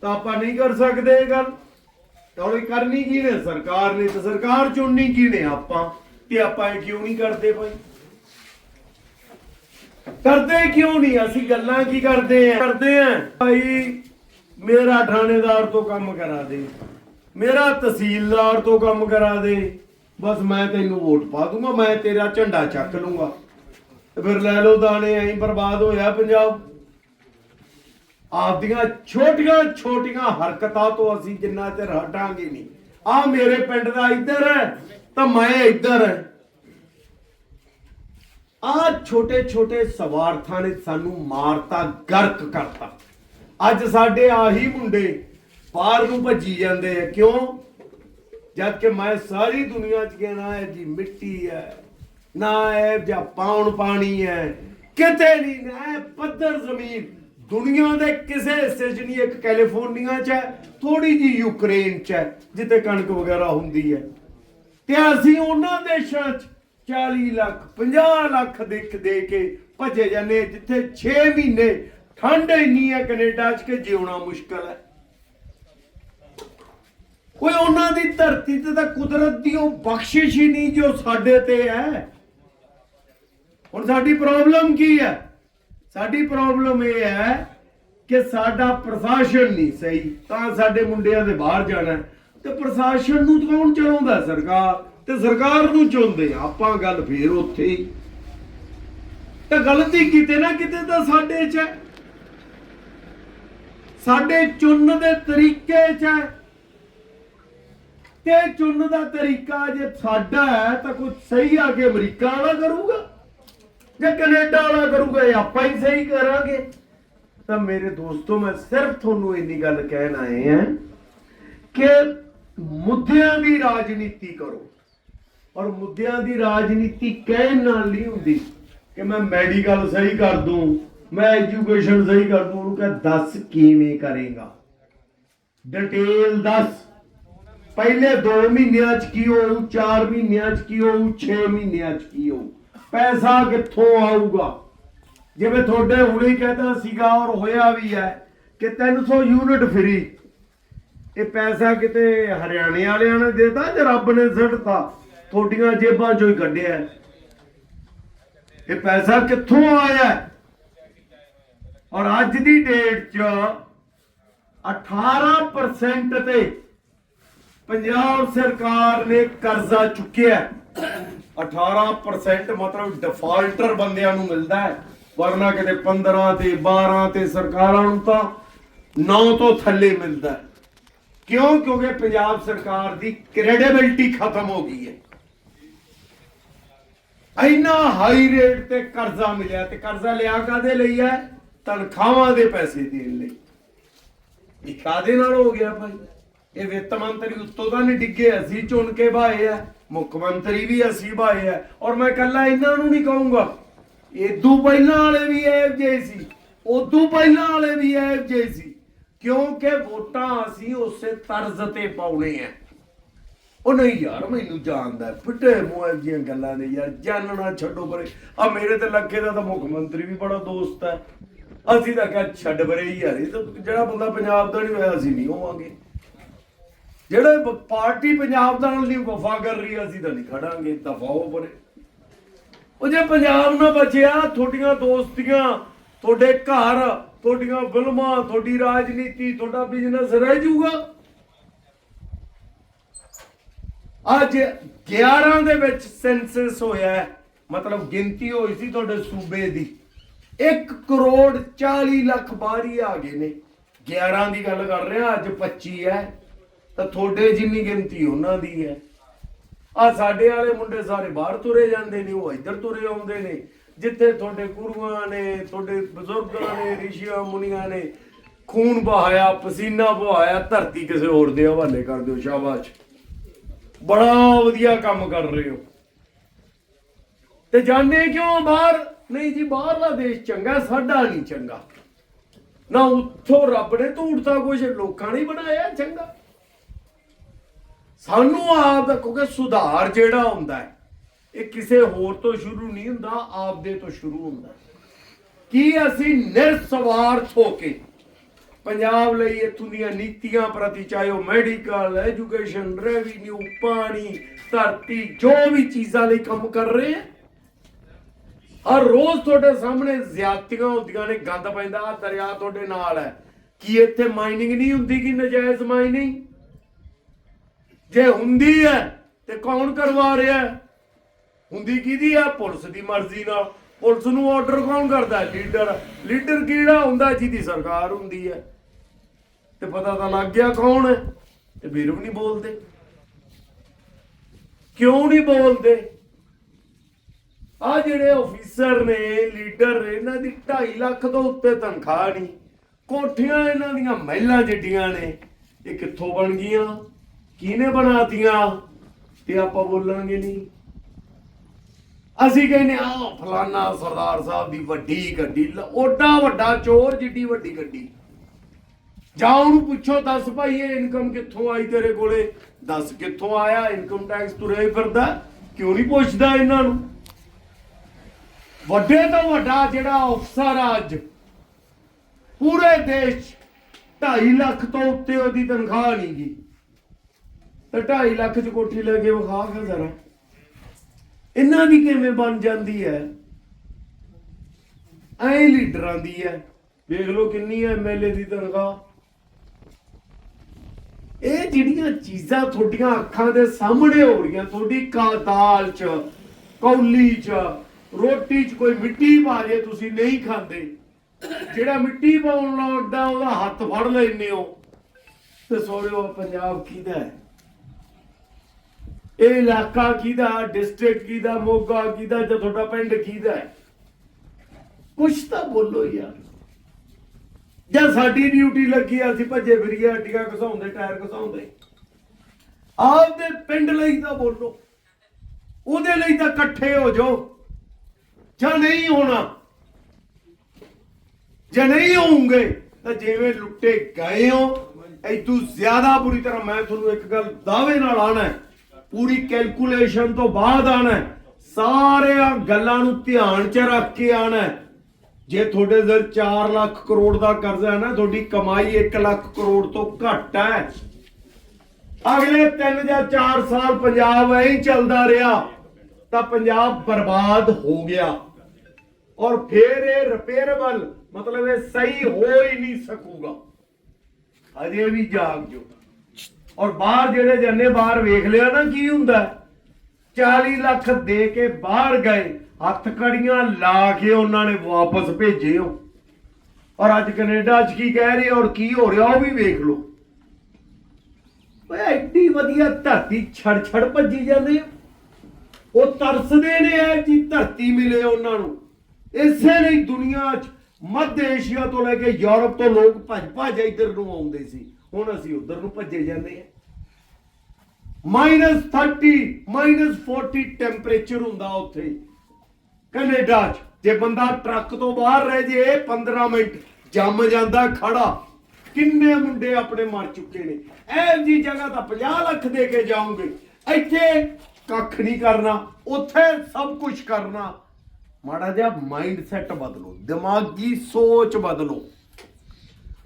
ਤਾਂ ਆਪਾਂ ਨਹੀਂ ਕਰ ਸਕਦੇ ਇਹ ਗੱਲ। ਔਰ ਕਰਨੀ ਕੀ ਨੇ? ਸਰਕਾਰ ਨੇ ਤੇ ਸਰਕਾਰ ਚੁਣਨੀ ਕੀ ਨੇ ਆਪਾਂ? ਤੇ ਆਪਾਂ ਇਹ ਕਿਉਂ ਨਹੀਂ ਕਰਦੇ ਭਾਈ? ਕਰਦੇ ਕਿਉਂ ਨਹੀਂ? ਅਸੀਂ ਗੱਲਾਂ ਕੀ ਕਰਦੇ ਆ? ਕਰਦੇ ਆ। ਭਾਈ, ਮੇਰਾ ਥਾਣੇਦਾਰ ਤੋਂ ਕੰਮ ਕਰਾ ਦੇ। ਮੇਰਾ ਤਹਿਸੀਲਦਾਰ ਤੋਂ ਕੰਮ ਕਰਾ ਦੇ। ਬਸ ਮੈਂ ਤੈਨੂੰ ਵੋਟ ਪਾ ਦੂੰਗਾ, ਮੈਂ ਤੇਰਾ ਝੰਡਾ ਚੱਕ ਲੂੰਗਾ। ਫਿਰ ਲੈ ਲੋ ਦਾਣੇ, ਐਂ ਬਰਬਾਦ ਹੋਇਆ ਪੰਜਾਬ। ਆਪਦੀਆਂ ਛੋਟੀਆਂ ਛੋਟੀਆਂ ਹਰਕਤਾਂ ਤੋਂ ਅਸੀਂ ਜਿੰਨਾ ਚਿਰ ਹਟਾਂਗੇ ਨਹੀਂ। ਆ ਮੇਰੇ ਪਿੰਡ ਦਾ ਇੱਧਰ ਹੈ ਤਾਂ ਮੈਂ ਇੱਧਰ ਆ ਛੋਟੇ ਛੋਟੇ ਸਵਾਰਥਾਂ ਨੇ ਸਾਨੂੰ ਮਾਰਤਾ, ਗਰਕ ਕਰਤਾ। ਅੱਜ ਸਾਡੇ ਆਹੀ ਮੁੰਡੇ ਬਾਹਰ ਨੂੰ ਭੱਜੀ ਜਾਂਦੇ ਆ। ਕਿਉਂ? ਜਦ ਕਿ ਮੈਂ ਸਾਰੀ ਦੁਨੀਆ 'ਚ ਕਹਿਣਾ ਹੈ, ਜੀ ਮਿੱਟੀ ਹੈ, ਨਾ ਹੈ, ਜਾਂ ਪਾਉਣ ਪਾਣੀ ਹੈ, ਕਿਤੇ ਨਹੀਂ, ਨਾ ਪੱਧਰ ਜ਼ਮੀਨ। ਦੁਨੀਆ ਦੇ ਕਿਸੇ ਹਿੱਸੇ 'ਚ ਨਹੀਂ, ਇੱਕ ਕੈਲੀਫੋਰਨੀਆ 'ਚ ਹੈ ਥੋੜੀ ਜੀ ਯੂਕਰੇਨ 'ਚ ਹੈ, ਜਿੱਥੇ ਕਣਕ ਵਗੈਰਾ ਹੁੰਦੀ ਹੈ। ਤੇ ਅਸੀਂ ਉਹਨਾਂ ਦੇਸ਼ਾਂ 'ਚ 40 ਲੱਖ 50 ਲੱਖ ਦੇਖ ਦੇ ਕੇ ਭੱਜੇ ਜਾਂਦੇ ਜਿੱਥੇ 6 ਮਹੀਨੇ ਠੰਡ ਇੰਨੀ ਹੈ ਕੈਨੇਡਾ 'ਚ ਕਿ ਜਿਉਣਾ ਮੁਸ਼ਕਲ ਹੈ। ਕੋਈ ਉਹਨਾਂ ਦੀ ਧਰਤੀ ਤੇ ਤਾਂ ਕੁਦਰਤ ਦੀ ਉਹ ਬਖਸ਼ਿਸ਼ ਹੀ ਨਹੀਂ ਜੋ ਸਾਡੇ ਤੇ ਹੈ। ਹੁਣ ਸਾਡੀ ਪ੍ਰੋਬਲਮ ਕੀ ਹੈ? ਸਾਡੀ ਪ੍ਰੋਬਲਮ ਇਹ ਹੈ ਕਿ ਸਾਡਾ ਪ੍ਰਸ਼ਾਸਨ ਨਹੀਂ ਸਹੀ, ਤਾਂ ਸਾਡੇ ਮੁੰਡਿਆਂ ਦੇ ਬਾਹਰ ਜਾਣਾ ਤੇ ਪ੍ਰਸ਼ਾਸਨ ਨੂੰ ਕੌਣ ਚਲਾਉਂਦਾ ਸਰਕਾਰ? ਤੇ ਸਰਕਾਰ ਨੂੰ ਚੁਣਦੇ ਆ। ਆਪਾਂ ਗੱਲ ਫੇਰ ਉੱਥੇ ਹੀ। ਤਾਂ ਗਲਤੀ ਕਿਤੇ ਨਾ ਕਿਤੇ ਤਾਂ ਸਾਡੇ 'ਚ ਹੈ। ਸਾਡੇ ਚੁਣਨ ਦੇ ਤਰੀਕੇ 'ਚ ਹੈ। ਤੇ ਚੁਣਨ ਦਾ ਤਰੀਕਾ ਜੇ ਸਾਡਾ ਹੈ, ਤਾਂ ਕੁਝ ਸਹੀ ਆ ਕੇ ਅਮਰੀਕਾ ਵਾਲਾ ਕਰੂਗਾ। ਜਾਂ ਕੈਨੇਡਾ ਵਾਲਾ ਕਰੂਗਾ, ਇਹ ਆਪਾਂ ਹੀ ਸਹੀ ਕਰਾਂਗੇ। ਤਾਂ ਮੇਰੇ ਦੋਸਤੋ, ਮੈਂ ਸਿਰਫ ਤੁਹਾਨੂੰ ਇੰਨੀ ਗੱਲ ਕਹਿਣ ਆਏ ਹਾਂ ਕਿ ਮੁੱਦਿਆਂ ਦੀ ਰਾਜਨੀਤੀ ਕਰੋ। ਔਰ ਮੁੱਦਿਆਂ ਦੀ ਰਾਜਨੀਤੀ ਕਹਿਣ ਨਾਲ ਨਹੀਂ ਹੁੰਦੀ ਕਿ ਮੈਂ ਮੈਡੀਕਲ ਸਹੀ ਕਰ ਦੂੰ, ਮੈਂ ਐਜੂਕੇਸ਼ਨ ਸਹੀ ਕਰ ਦੂੰ, ਉਹਨੂੰ ਕਹ ਦੱਸ ਕਿਵੇਂ ਕਰੇਗਾ। ਡਿਟੇਲ ਦੱਸ। ਪਹਿਲੇ 2 ਮਹੀਨਿਆਂ ਚ ਕੀ ਹੋਊ 4 ਮਹੀਨਿਆਂ ਚ ਕੀ ਹੋਊ 6 ਮਹੀਨਿਆਂ ਚ ਕੀ ਹੋਊ। ਪੈਸਾ ਕਿੱਥੋਂ ਆਊਗਾ? ਜਿਵੇਂ ਤੁਹਾਡੇ ਹੁਣੇ ਕਹਤਾ ਸੀਗਾ ਔਰ ਹੋਇਆ ਵੀ ਹੈ ਕਿ 300 ਯੂਨਿਟ ਫ੍ਰੀ। ਇਹ ਪੈਸਾ ਕਿਤੇ ਹਰਿਆਣੇ ਵਾਲਿਆਂ ਨੇ ਦੇਤਾ ਜਾਂ ਰੱਬ ਨੇ ਸਿੱਟਤਾ? ਤੁਹਾਡੀਆਂ ਜੇਬਾਂ ਚੋਂ ਹੀ ਕੱਢਿਆ ਇਹ ਪੈਸਾ ਕਿੱਥੋਂ ਆਇਆ ਔਰ ਅੱਜ ਦੀ ਡੇਟ 'ਚ 18% ਤੇ ਪੰਜਾਬ ਸਰਕਾਰ ਨੇ ਕਰਜ਼ਾ ਚੁੱਕਿਆ 18% ਮਤਲਬ ਡਿਫਾਲਟਰ ਬੰਦਿਆਂ ਨੂੰ ਮਿਲਦਾ ਹੈ। ਵਰਨਾ ਕਿਤੇ 15 ਤੇ 12 ਤੇ ਸਰਕਾਰਾਂ ਨੂੰ ਤਾਂ 9 ਤੋਂ ਥੱਲੇ ਮਿਲਦਾ ਹੈ। ਕਿਉਂ? ਕਿਉਂਕਿ ਪੰਜਾਬ ਸਰਕਾਰ ਦੀ ਕ੍ਰੈਡੀਬਿਲਟੀ ਖਤਮ ਹੋ ਗਈ ਹੈ। ਇੰਨਾ ਹਾਈ ਰੇਟ ਤੇ ਕਰਜ਼ਾ ਮਿਲਿਆ ਤੇ ਕਰਜ਼ਾ ਲਿਆ ਕਾਦੇ ਲਈ ਹੈ? ਤਨਖਾਹਾਂ ਦੇ ਪੈਸੇ ਦੇਣ ਲਈ। ਇਹ ਕਾਦੇ ਨਾਲ ਹੋ ਗਿਆ ਭਾਈ? ਇਹ ਵਿੱਤ ਮੰਤਰੀ ਉੱਤੋਂ ਤਾਂ ਨਹੀਂ ਡਿੱਗੇ, ਅਸੀਂ ਚੁਣ ਕੇ ਭਾਏ ਆ। ਮੁੱਖ ਮੰਤਰੀ ਵੀ ਅਸੀਂ ਭਾਏ ਆ। ਔਰ ਮੈਂ ਕੱਲਾ ਇਹਨਾਂ ਨੂੰ ਨਹੀਂ ਕਹੂੰਗਾ। ਇਦੋਂ ਪਹਿਲਾਂ ਵਾਲੇ ਵੀ ਇਹ ਜਿਹੇ ਸੀ। ਉਦੋਂ ਪਹਿਲਾਂ ਵਾਲੇ ਵੀ ਇਹ ਜਿਹੇ ਸੀ। ਕਿਉਂਕਿ ਵੋਟਾਂ ਅਸੀਂ ਉਸੇ ਤਰਜ਼ ਤੇ ਪਾਉਣੇ ਆ। ਉਹ ਨਹੀਂ ਯਾਰ, ਮੈਨੂੰ ਜਾਣਦਾ ਫਿੱਟੇ ਮੂੰਹ ਜੀਆਂ ਗੱਲਾਂ ਨੇ ਯਾਰ। ਜਾਣਨਾ ਛੱਡੋ ਪਰੇ। ਆ ਮੇਰੇ ਤੇ ਲੱਗੇ ਦਾ ਤਾਂ ਮੁੱਖ ਮੰਤਰੀ ਵੀ ਬੜਾ ਦੋਸਤ ਹੈ। ਅਸੀਂ ਤਾਂ ਕਹ ਛੱਡ ਪਰੇ ਹੀ ਯਾਰ। ਇਹ ਤਾਂ ਜਿਹੜਾ ਬੰਦਾ ਪੰਜਾਬ ਦਾ ਨਹੀਂ ਹੋਇਆ, ਅਸੀਂ ਨਹੀਂ ਹੋਵਾਂਗੇ। ਜਿਹੜੇ ਪਾਰਟੀ ਪੰਜਾਬ ਦਾ ਨਾਲ ਨਹੀਂ ਵਫਾ ਕਰ ਰਹੀ, ਅਸੀਂ ਤਾਂ ਨਹੀਂ ਖੜਾਂਗੇ ਦਫਾਓ ਪਰੇ। ਉਹ ਜੇ ਪੰਜਾਬ ਨਾ ਬਚਿਆ, ਤੁਹਾਡੀਆਂ ਦੋਸਤੀਆਂ, ਤੁਹਾਡੇ ਘਰ, ਤੁਹਾਡੀਆਂ ਫਿਲਮਾਂ, ਤੁਹਾਡੀ ਰਾਜਨੀਤੀ, ਤੁਹਾਡਾ ਬਿਜ਼ਨਸ ਰਹਿ ਜਾਊਗਾ। ਅੱਜ 11 ਦੇ ਵਿੱਚ ਸੈਂਸਸ ਹੋਇਆ ਮਤਲਬ ਗਿਣਤੀ ਹੋਈ ਸੀ ਤੁਹਾਡੇ ਸੂਬੇ ਦੀ। 1 ਕਰੋੜ 40 ਲੱਖ ਬਾਹਰੀ ਆ ਗਏ ਨੇ। 11 ਦੀ ਗੱਲ ਕਰ ਰਿਹਾ, ਅੱਜ 25 ਹੈ। ਤਾਂ ਤੁਹਾਡੇ ਜਿੰਨੀ ਗਿਣਤੀ ਉਹਨਾਂ ਦੀ ਹੈ। ਆ ਸਾਡੇ ਵਾਲੇ ਮੁੰਡੇ ਸਾਰੇ ਬਾਹਰ ਤੁਰੇ ਜਾਂਦੇ ਨੇ, ਉਹ ਇੱਧਰ ਤੁਰੇ ਆਉਂਦੇ ਨੇ, ਜਿੱਥੇ ਤੁਹਾਡੇ ਗੁਰੂਆਂ ਨੇ, ਤੁਹਾਡੇ ਬਜ਼ੁਰਗਾਂ ਨੇ, ਰਿਸ਼ੀਆਂ ਮੁਨੀਆਂ ਨੇ, ਖੂਨ ਬਹਾਇਆ ਪਸੀਨਾ ਬਹਾਇਆ ਧਰਤੀ ਕਿਸੇ ਹੋਰ ਦੇ ਹਵਾਲੇ ਕਰ ਦਿਓ, ਸ਼ਾਬਾਸ਼। ਬੜਾ ਵਧੀਆ ਕੰਮ ਕਰ ਰਹੇ ਹੋ। ਤੇ ਜਾਣੇ ਕਿਉਂ ਬਾਹਰ? ਨਹੀਂ ਜੀ, ਬਾਹਰਲਾ ਦੇਸ਼ ਚੰਗਾ, ਸਾਡਾ ਨਹੀਂ ਚੰਗਾ। ਨਾ ਉੱਥੋਂ ਰੱਬ ਨੇ ਧੂੜਤਾ ਕੁਝ ਲੋਕਾਂ ਨੇ ਬਣਾਇਆ ਚੰਗਾ। ਸਾਨੂੰ ਆਪ, ਕਿਉਂਕਿ ਸੁਧਾਰ ਜਿਹੜਾ ਹੁੰਦਾ ਹੈ, ਇਹ ਕਿਸੇ ਹੋਰ ਤੋਂ ਸ਼ੁਰੂ ਨਹੀਂ ਹੁੰਦਾ, ਆਪਦੇ ਤੋਂ ਸ਼ੁਰੂ ਹੁੰਦਾ ਕੀ ਅਸੀਂ ਨਿਰਸਵਾਰਥ ਹੋ ਕੇ ਪੰਜਾਬ ਲਈ ਇੱਥੋਂ ਦੀਆਂ ਨੀਤੀਆਂ ਪ੍ਰਤੀ ਚਾਹੇ ਉਹ ਮੈਡੀਕਲ ਐਜੂਕੇਸ਼ਨ ਰੈਵਨਿਊ ਪਾਣੀ, ਧਰਤੀ, ਜੋ ਵੀ ਚੀਜ਼ਾਂ ਲਈ ਕੰਮ ਕਰ ਰਹੇ ਆ, ਹਰ ਰੋਜ਼ ਤੁਹਾਡੇ ਸਾਹਮਣੇ ਜ਼ਿਆਦਤੀਆਂ ਹੁੰਦੀਆਂ ਨੇ, ਗੰਦ ਪੈਂਦਾ, ਆਹ ਦਰਿਆ ਤੁਹਾਡੇ ਨਾਲ ਹੈ। ਕੀ ਇੱਥੇ ਮਾਈਨਿੰਗ ਨਹੀਂ ਹੁੰਦੀ, ਕਿ ਨਜਾਇਜ਼ ਮਾਈਨਿੰਗ ਜੇ ਹੁੰਦੀ ਹੈ ਤੇ ਕੌਣ ਕਰਵਾ ਰਿਹਾ ਹੁੰਦੀ ਕਿਹਦੀ ਆ ਪੁਲਿਸ ਦੀ ਮਰਜ਼ੀ ਨਾਲ। ਪੁਲਿਸ ਨੂੰ ਆਰਡਰ ਕੌਣ ਕਰਦਾ? ਲੀਡਰ। ਲੀਡਰ ਕਿਹੜਾ ਹੁੰਦਾ ਜਿਹਦੀ ਸਰਕਾਰ ਹੁੰਦੀ ਹੈ ਤੇ ਪਤਾ ਤਾਂ ਲੱਗ ਗਿਆ ਕੌਣ ਹੈ ਤੇ ਵੀਰ ਵੀ ਨਹੀਂ ਬੋਲਦੇ। ਕਿਉਂ ਨਹੀਂ ਬੋਲਦੇ? ਆ ਜਿਹੜੇ ਅਫੀਸਰ ਨੇ, ਲੀਡਰ ਨੇ, ਇਹਨਾਂ ਦੀ 2.5 ਲੱਖ ਤੋਂ ਉੱਤੇ ਤਨਖਾਹ ਨਹੀਂ। ਕੋਠੀਆਂ ਇਹਨਾਂ ਦੀਆਂ ਮਹਿਲਾਂ ਜਿੱਡੀਆਂ ਨੇ, ਇਹ ਕਿੱਥੋਂ ਬਣ ਗਈਆਂ? ਕਿਹਨੇ ਬਣਾਤੀਆਂ? ਤੇ ਆਪਾਂ ਬੋਲਾਂਗੇ ਨਹੀਂ। ਅਸੀਂ ਕਹਿੰਦੇ ਆ ਫਲਾਨਾ ਸਰਦਾਰ ਸਾਹਿਬ ਦੀ ਵੱਡੀ ਗੱਡੀ ਓਡਾ ਵੱਡਾ ਚੋਰ ਜਿੱਡੀ ਵੱਡੀ ਗੱਡੀ। ਜਾ ਉਹਨੂੰ ਪੁੱਛੋ, ਦੱਸ ਭਾਈ, ਇਹ ਇਨਕਮ ਕਿੱਥੋਂ ਆਈ ਤੇਰੇ ਕੋਲੇ? ਦੱਸ ਕਿੱਥੋਂ ਆਇਆ? ਇਨਕਮ ਟੈਕਸ ਤੁਰੇ ਫਿਰਦਾ। ਕਿਉਂ ਨਹੀਂ ਪੁੱਛਦਾ ਇਹਨਾਂ ਨੂੰ? ਵੱਡੇ ਤੋਂ ਵੱਡਾ ਜਿਹੜਾ ਅਫਸਰ ਆ ਅੱਜ, ਪੂਰੇ ਦੇਸ਼ 2.5 ਲੱਖ ਤੋਂ ਉੱਤੇ ਉਹਦੀ ਤਨਖਾਹ ਨਹੀਂ ਗਈ। ਤੇ 2.5 ਲੱਖ ਚ ਕੋਠੀ ਲੈ ਕੇ ਵਿਖਾ ਕੇ ਜ਼ਰਾ। ਇਹਨਾਂ ਦੀ ਕਿਵੇਂ ਬਣ ਜਾਂਦੀ ਹੈ ਐ ਲੀਡਰਾਂ ਦੀ ਹੈ ਵੇਖ ਲਓ ਕਿੰਨੀ ਹੈ ਐਮਐਲਏ ਦੀ ਤਨਖਾਹ। ਇਹ ਜਿਹੜੀਆਂ ਚੀਜ਼ਾਂ ਤੁਹਾਡੀਆਂ ਅੱਖਾਂ ਦੇ ਸਾਹਮਣੇ ਹੋ ਰਹੀਆਂ, ਤੁਹਾਡੀ ਕਾਤਾਲ ਚ, ਕੌਲੀ ਚ, ਰੋਟੀ ਚ ਕੋਈ ਮਿੱਟੀ ਪਾ ਜੇ ਤੁਸੀਂ ਨਹੀਂ ਖਾਂਦੇ, ਜਿਹੜਾ ਮਿੱਟੀ ਪਾਉਣ ਲੱਗਦਾ ਉਹਦਾ ਹੱਥ ਫੜ ਲੈਂਦੇ ਹੋ। ਤੇ ਸੋਚੋ ਪੰਜਾਬ ਕਿਹਦਾ ਹੈ? ਇਹ ਇਲਾਕਾ ਕਿਹਦਾ ਡਿਸਟ੍ਰਿਕਟ ਕਿਹਦਾ, ਮੋਗਾ ਕਿਹਦਾ, ਜਾਂ ਤੁਹਾਡਾ ਪਿੰਡ ਕਿਹਦਾ ਹੈ? ਕੁਛ ਤਾਂ ਬੋਲੋ ਯਾਰ। ਜਾਂ ਸਾਡੀ ਡਿਊਟੀ ਲੱਗੀ ਅਸੀਂ ਭੱਜੇ ਫਿਰੀਏ, ਹੱਡੀਆਂ ਘਸਾਉਂਦੇ, ਟਾਇਰ ਘਸਾਉਂਦੇ। ਆਪਦੇ ਪਿੰਡ ਲਈ ਤਾਂ ਬੋਲੋ। ਉਹਦੇ ਲਈ ਤਾਂ ਇਕੱਠੇ ਹੋ ਜਾਓ। ਜਾਂ ਨਹੀਂ ਹੋਣਾ। ਜੇ ਨਹੀਂ ਹੋਵੋਗੇ, ਤਾਂ ਜਿਵੇਂ ਲੁੱਟੇ ਗਏ ਹੋ ਐਦੂ ਜ਼ਿਆਦਾ ਬੁਰੀ ਤਰ੍ਹਾਂ ਮੈਂ ਤੁਹਾਨੂੰ ਇੱਕ ਗੱਲ ਦਾਅਵੇ ਨਾਲ ਆਣਾ ਪੂਰੀ ਕੈਲਕੂਲੇਸ਼ਨ ਤੋਂ ਬਾਅਦ ਆਣਾ ਸਾਰਿਆਂ ਗੱਲਾਂ ਨੂੰ ਧਿਆਨ 'ਚ ਰੱਖ ਕੇ ਆਣਾ ਜੇ ਤੁਹਾਡੇ ਸਿਰ 4 ਲੱਖ ਕਰੋੜ ਦਾ ਕਰਜ਼ਾ ਹੈ ਨਾ, ਤੁਹਾਡੀ ਕਮਾਈ 1 ਲੱਖ ਕਰੋੜ ਤੋਂ ਘੱਟ ਹੈ। ਅਗਲੇ 3 ਜਾਂ 4 ਸਾਲ ਪੰਜਾਬ ਐਂ ਹੀ ਚੱਲਦਾ ਰਿਹਾ, ਤਾਂ ਪੰਜਾਬ ਬਰਬਾਦ ਹੋ ਗਿਆ। ਔਰ ਫੇਰ ਇਹ ਰਿਪੇਅਰੇਬਲ ਮਤਲਬ ਇਹ ਸਹੀ ਹੋ ਹੀ ਨਹੀਂ ਸਕੂਗਾ। ਅਜੇ ਵੀ ਜਾਗ ਜੋ ਔਰ ਬਾਹਰ ਜਿਹੜੇ ਜੰਨੇ ਬਾਹਰ ਵੇਖ ਲਿਆ ਨਾ ਕੀ ਹੁੰਦਾ ਹੈ? 40 ਲੱਖ ਦੇ ਕੇ ਬਾਹਰ ਗਏ, ਹੱਥ ਕੜੀਆਂ ਲਾ ਕੇ ਉਹਨਾਂ ਨੇ ਵਾਪਸ ਭੇਜੇ ਹੋ ਔਰ ਅੱਜ ਕੈਨੇਡਾ 'ਚ ਕੀ ਕਹਿ ਰਹੇ ਔਰ ਕੀ ਹੋ ਰਿਹਾ ਉਹ ਵੀ ਵੇਖ ਲਓ ਓਏ, ਐਡੀ ਵਧੀਆ ਧਰਤੀ ਛੜ ਛੜ ਭੱਜੀ ਜਾਂਦੇ ਆ। ਉਹ ਤਰਸਦੇ ਨੇ ਐ ਜੀ ਧਰਤੀ ਮਿਲੇ ਉਹਨਾਂ ਨੂੰ ਇਸੇ ਲਈ ਦੁਨੀਆ 'ਚ ਮੱਧ ਏਸ਼ੀਆ ਤੋਂ ਲੈ ਕੇ ਯੂਰਪ ਤੋਂ ਲੋਕ ਭੱਜ ਭੱਜ ਇੱਧਰ ਨੂੰ ਆਉਂਦੇ ਸੀ ਹੁਣ ਅਸੀਂ ਉੱਧਰ ਨੂੰ ਭੱਜੇ ਜਾਂਦੇ ਆ ਮਾਈਨਸ 30 ਮਾਈਨਸ 40 ਟੈਂਪਰੇਚਰ ਹੁੰਦਾ ਉੱਥੇ। ਕੈਨੇਡਾ 'ਚ ਜੇ ਬੰਦਾ ਟਰੱਕ ਤੋਂ ਬਾਹਰ ਰਹਿ ਜੇ 15 ਮਿੰਟ, ਜੰਮ ਜਾਂਦਾ, ਖੜਾ, ਕਿੰਨੇ ਮੁੰਡੇ ਆਪਣੇ ਮਰ ਚੁੱਕੇ ਨੇ? ਐ ਜੀ ਜਗ੍ਹਾ ਤਾਂ 50 ਲੱਖ ਦੇ ਕੇ ਜਾਓਗੇ। ਇੱਥੇ ਕੱਖ ਨਹੀਂ ਕਰਨਾ, ਉੱਥੇ ਸਭ ਕੁਝ ਕਰਨਾ। ਮਾੜਾ ਜਿਹਾ ਮਾਈਂਡ ਸੈਟ ਬਦਲੋ, ਦਿਮਾਗੀ ਸੋਚ ਬਦਲੋ।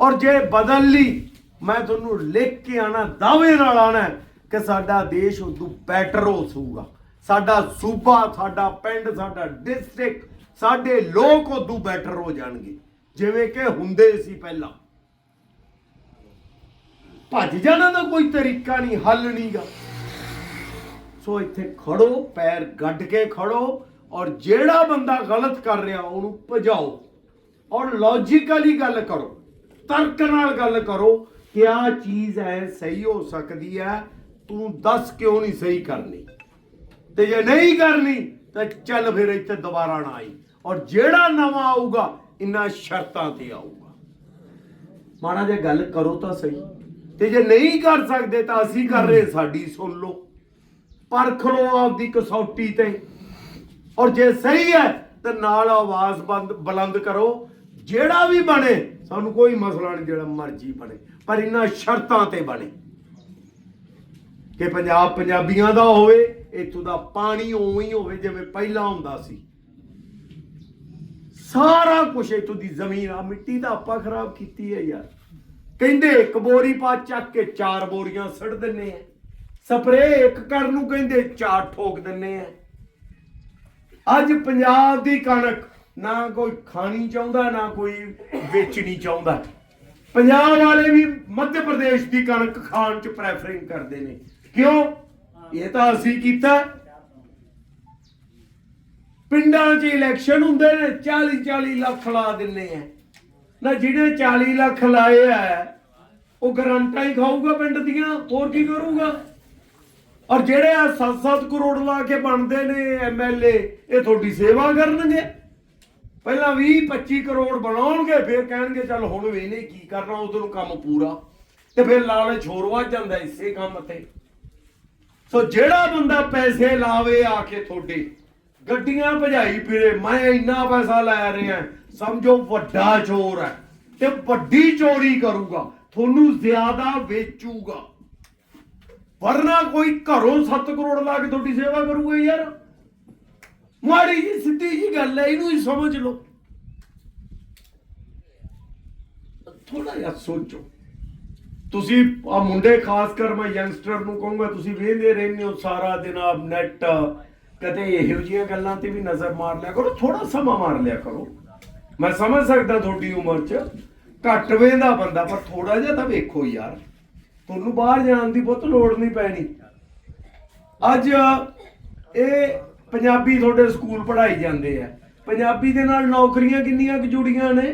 ਔਰ ਜੇ ਬਦਲ ਲਈ ਮੈਂ ਤੁਹਾਨੂੰ ਲਿਖ ਕੇ ਆਣਾ, ਦਾਅਵੇ ਨਾਲ ਆਣਾ ਕਿ ਸਾਡਾ ਦੇਸ਼ ਉਦੋਂ ਬੈਟਰ ਹੋ ਸੂਗਾ ਸਾਡਾ ਸੂਬਾ, ਸਾਡਾ ਪਿੰਡ, ਸਾਡਾ ਡਿਸਟ੍ਰਿਕਟ ਸਾਡੇ ਲੋਕ ਉਦੋਂ ਬੈਟਰ ਹੋ ਜਾਣਗੇ। ਜਿਵੇਂ ਕਿ ਹੁੰਦੇ ਸੀ ਪਹਿਲਾਂ। ਭੱਜ ਜਾਣਾ ਦਾ ਕੋਈ ਤਰੀਕਾ ਨਹੀਂ, ਹੱਲ ਨਹੀਂਗਾ। ਸੋ ਇੱਥੇ ਖੜੋ, ਪੈਰ ਗੱਡ ਕੇ ਖੜੋ ਔਰ ਜਿਹੜਾ ਬੰਦਾ ਗਲਤ ਕਰ ਰਿਹਾ, ਉਹਨੂੰ ਭਜਾਓ। ਔਰ ਲੌਜੀਕਲੀ ਗੱਲ ਕਰੋ, ਤਰਕ ਨਾਲ ਗੱਲ ਕਰੋ ਕਿਆ ਚੀਜ਼ ਹੈ ਸਹੀ ਹੋ ਸਕਦੀ ਹੈ? ਤੂੰ ਦੱਸ ਕਿਉਂ ਨਹੀਂ ਸਹੀ ਕਰਨੀ? ਤੇ ਜੇ ਨਹੀਂ ਕਰਨੀ, ਤਾਂ ਚੱਲ ਫਿਰ ਇੱਥੇ ਦੁਬਾਰਾ ਨਾ ਆਈ। ਔਰ ਜਿਹੜਾ ਨਵਾਂ ਆਊਗਾ, ਇਨ੍ਹਾਂ ਸ਼ਰਤਾਂ ਤੇ ਆਊਗਾ। ਮਾੜਾ ਜਿਹਾ ਗੱਲ ਕਰੋ ਤਾਂ ਸਹੀ। ਤੇ ਜੇ ਨਹੀਂ ਕਰ ਸਕਦੇ ਤਾਂ ਅਸੀਂ ਕਰ ਰਹੇ ਸਾਡੀ ਸੁਣ ਲਓ। ਪਰਖ ਲਓ ਆਪਦੀ ਕਸੌਟੀ ਤੇ। ਔਰ ਜੇ ਸਹੀ ਹੈ, ਤਾਂ ਨਾਲ ਆਵਾਜ਼ ਬੰਦ ਬੁਲੰਦ ਕਰੋ। ਜਿਹੜਾ ਵੀ ਬਣੇ, ਸਾਨੂੰ ਕੋਈ ਮਸਲਾ ਨਹੀਂ ਜਿਹੜਾ ਮਰਜ਼ੀ ਬਣੇ। ਪਰ ਇਹਨਾਂ ਸ਼ਰਤਾਂ ਤੇ ਬਣੇ। ਕਿ ਪੰਜਾਬ ਪੰਜਾਬੀਆਂ ਦਾ ਹੋਵੇ, ਇੱਥੋਂ ਦਾ ਪਾਣੀ ਉਵੇਂ ਹੀ ਹੋਵੇ ਜਿਵੇਂ ਪਹਿਲਾਂ ਹੁੰਦਾ ਸੀ। ਸਾਰਾ ਕੁਝ ਇੱਥੋਂ ਦੀ ਜ਼ਮੀਨ ਆ, ਮਿੱਟੀ ਤਾਂ ਆਪਾਂ ਖਰਾਬ ਕੀਤੀ ਹੈ ਯਾਰ। ਕਹਿੰਦੇ ਇੱਕ ਬੋਰੀ ਪਾ ਚੱਕ ਕੇ ਚਾਰ ਬੋਰੀਆਂ ਸੜ ਦਿੰਨੇ ਆ। ਸਪਰੇ ਇੱਕ ਕਰਨ ਨੂੰ ਕਹਿੰਦੇ ਚਾਰ ਠੋਕ ਦਿੰਨੇ ਆ। ਅੱਜ ਪੰਜਾਬ ਦੀ ਕਣਕ ਨਾ ਕੋਈ ਖਾਣੀ ਚਾਹੁੰਦਾ, ਨਾ ਕੋਈ ਵੇਚਣੀ ਚਾਹੁੰਦਾ। ਪੰਜਾਬ ਵਾਲੇ ਵੀ ਮੱਧ ਪ੍ਰਦੇਸ਼ ਦੀ ਕਣਕ ਖਾਣ ਚ ਪ੍ਰੈਫਰਿੰਗ ਕਰਦੇ ਨੇ। ਕਿਉਂ? ਇਹ ਤਾਂ ਅਸੀਂ ਕੀਤਾ। ਪਿੰਡਾਂ 'ਚ ਇਲੈਕਸ਼ਨ ਹੁੰਦੇ ਨੇ 40 40 ਲੱਖ ਲਾ ਦਿੰਨੇ ਆ। ਨਾ ਜਿਹੜੇ 40 ਲੱਖ ਲਾਏ ਆ, ਉਹ ਗਰੰਟਾਂ ਹੀ ਖਾਊਗਾ ਪਿੰਡ ਦੀਆਂ, ਹੋਰ ਕੀ ਕਰੂਗਾ? ਔਰ ਜਿਹੜੇ ਆ 7-7 ਕਰੋੜ ਲਾ ਕੇ ਬਣਦੇ ਨੇ ਐਮਐਲਏ ਇਹ ਤੁਹਾਡੀ ਸੇਵਾ ਕਰਨਗੇ। ਪਹਿਲਾਂ 20-25 ਕਰੋੜ ਬਣਾਉਣਗੇ, ਫਿਰ ਕਹਿਣਗੇ ਚੱਲ ਹੁਣ ਵੇਨੇ ਕੀ ਕਰਨਾ, ਉਧਰ ਨੂੰ ਕੰਮ ਪੂਰਾ। ਤੇ ਫਿਰ ਲਾਲਚ ਹੋਰ ਵੱਧ ਜਾਂਦਾ ਇਸੇ ਕੰਮ ਤੇ। ਸੋ ਜਿਹੜਾ ਬੰਦਾ ਪੈਸੇ ਲਾਵੇ ਆ ਕੇ ਤੁਹਾਡੇ, ਗੱਡੀਆਂ ਭਜਾਈ ਫਿਰੇ, ਮੈਂ ਇੰਨਾ ਪੈਸਾ ਲੈ ਰਿਹਾ, ਸਮਝੋ ਵੱਡਾ ਚੋਰ ਹੈ, ਤੇ ਵੱਡੀ ਚੋਰੀ ਕਰੂਗਾ, ਤੁਹਾਨੂੰ ਜ਼ਿਆਦਾ ਵੇਚੂਗਾ। ਵਰਨਾ ਕੋਈ ਘਰੋਂ 7 ਕਰੋੜ ਲਾ ਕੇ ਤੁਹਾਡੀ ਸੇਵਾ ਕਰੂਗਾ ਯਾਰ। ਮਾੜੀ ਜੀ ਸਿੱਧੀ ਜੀ ਗੱਲ ਹੈ, ਇਹਨੂੰ ਹੀ ਸਮਝ ਲਓ। ਥੋੜਾ ਜਿਹਾ ਸੋਚੋ। ਤੁਸੀਂ ਆ ਮੁੰਡੇ, ਖਾਸ ਕਰ ਮੈਂ ਯੰਗਸਟਰ ਨੂੰ ਕਹੂੰਗਾ, ਤੁਸੀਂ ਵੇਖਦੇ ਰਹਿੰਦੇ ਹੋ ਸਾਰਾ ਦਿਨ ਆ ਨੈਟ ਕਦੇ ਇਹੋ ਜਿਹੀਆਂ ਗੱਲਾਂ ਤੇ ਵੀ ਨਜ਼ਰ ਮਾਰ ਲਿਆ ਕਰੋ ਥੋੜਾ ਸਮਾਂ ਮਾਰ ਲਿਆ ਕਰੋ। ਮੈਂ ਸਮਝ ਸਕਦਾ ਤੁਹਾਡੀ ਉਮਰ 'ਚ, ਘੱਟ ਵੇਂਦਾ ਬੰਦਾ, ਪਰ ਥੋੜਾ ਜਿਹਾ ਤਾਂ ਵੇਖੋ ਯਾਰ। ਤੁਹਾਨੂੰ ਬਾਹਰ ਜਾਣ ਦੀ ਬਹੁਤ ਲੋੜ ਨਹੀਂ ਪੈਣੀ। ਅੱਜ ਇਹ ਪੰਜਾਬੀ ਤੁਹਾਡੇ ਸਕੂਲ ਪੜ੍ਹਾਈ ਜਾਂਦੇ ਆ। ਪੰਜਾਬੀ ਦੇ ਨਾਲ ਨੌਕਰੀਆਂ ਕਿੰਨੀਆਂ ਕੁ ਜੁੜੀਆਂ ਨੇ?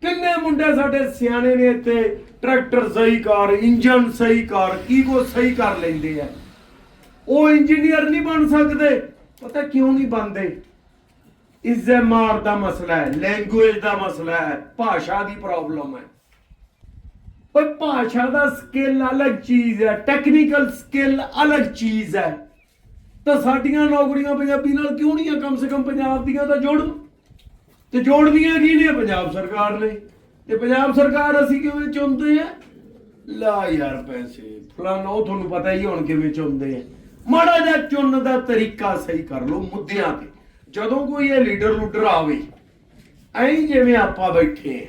ਕਿੰਨੇ ਮੁੰਡੇ ਸਾਡੇ ਸਿਆਣੇ ਨੇ ਇੱਥੇ? ਟਰੈਕਟਰ ਸਹੀ ਕਰ ਇੰਜਨ ਸਹੀ ਕਰ, ਕੀ ਕੋ ਸਹੀ ਕਰ ਲੈਂਦੇ ਆ। ਉਹ ਇੰਜੀਨੀਅਰ ਨਹੀਂ ਬਣ ਸਕਦੇ। ਪਤਾ ਕਿਉਂ ਨਹੀਂ ਬਣਦੇ? ਇਜ਼ਮਾਰ ਦਾ ਮਸਲਾ ਹੈ ਲੈਂਗੁਏਜ ਦਾ ਮਸਲਾ ਹੈ, ਭਾਸ਼ਾ ਦੀ ਪ੍ਰੋਬਲਮ ਹੈ। ਪਰ ਭਾਸ਼ਾ ਦਾ ਸਕਿੱਲ ਅਲੱਗ ਚੀਜ਼ ਹੈ ਟੈਕਨੀਕਲ ਸਕਿੱਲ ਅਲੱਗ ਚੀਜ਼ ਹੈ। ਤਾਂ ਸਾਡੀਆਂ ਨੌਕਰੀਆਂ ਪੰਜਾਬੀ ਨਾਲ ਕਿਉਂ ਨਹੀਂ ਆ? ਕਮ ਸੇ ਕਮ ਪੰਜਾਬ ਦੀਆਂ ਤਾਂ ਜੋੜਨ ਤੇ ਜੋੜਦੀਆਂ ਕੀ ਨੇ ਪੰਜਾਬ ਸਰਕਾਰ ਨੇ ਤੇ ਪੰਜਾਬ ਸਰਕਾਰ ਅਸੀਂ ਕਿਵੇਂ ਚੁਣਦੇ ਆ? ਲਾ ਯਾਰ ਪੈਸੇ। ਫਲਾਣਾ, ਉਹ ਤੁਹਾਨੂੰ ਪਤਾ ਹੀ ਹੁਣ ਕਿਵੇਂ ਚੁਣਦੇ ਆ। ਮਾੜਾ ਜਿਹਾ ਚੁਣਨ ਦਾ ਤਰੀਕਾ ਸਹੀ ਕਰ ਲਓ ਮੁੱਦਿਆਂ ਤੇ। ਜਦੋਂ ਕੋਈ ਇਹ ਲੀਡਰ ਲੂਡਰ ਆਵੇ, ਐਂ ਜਿਵੇਂ ਆਪਾਂ ਬੈਠੇ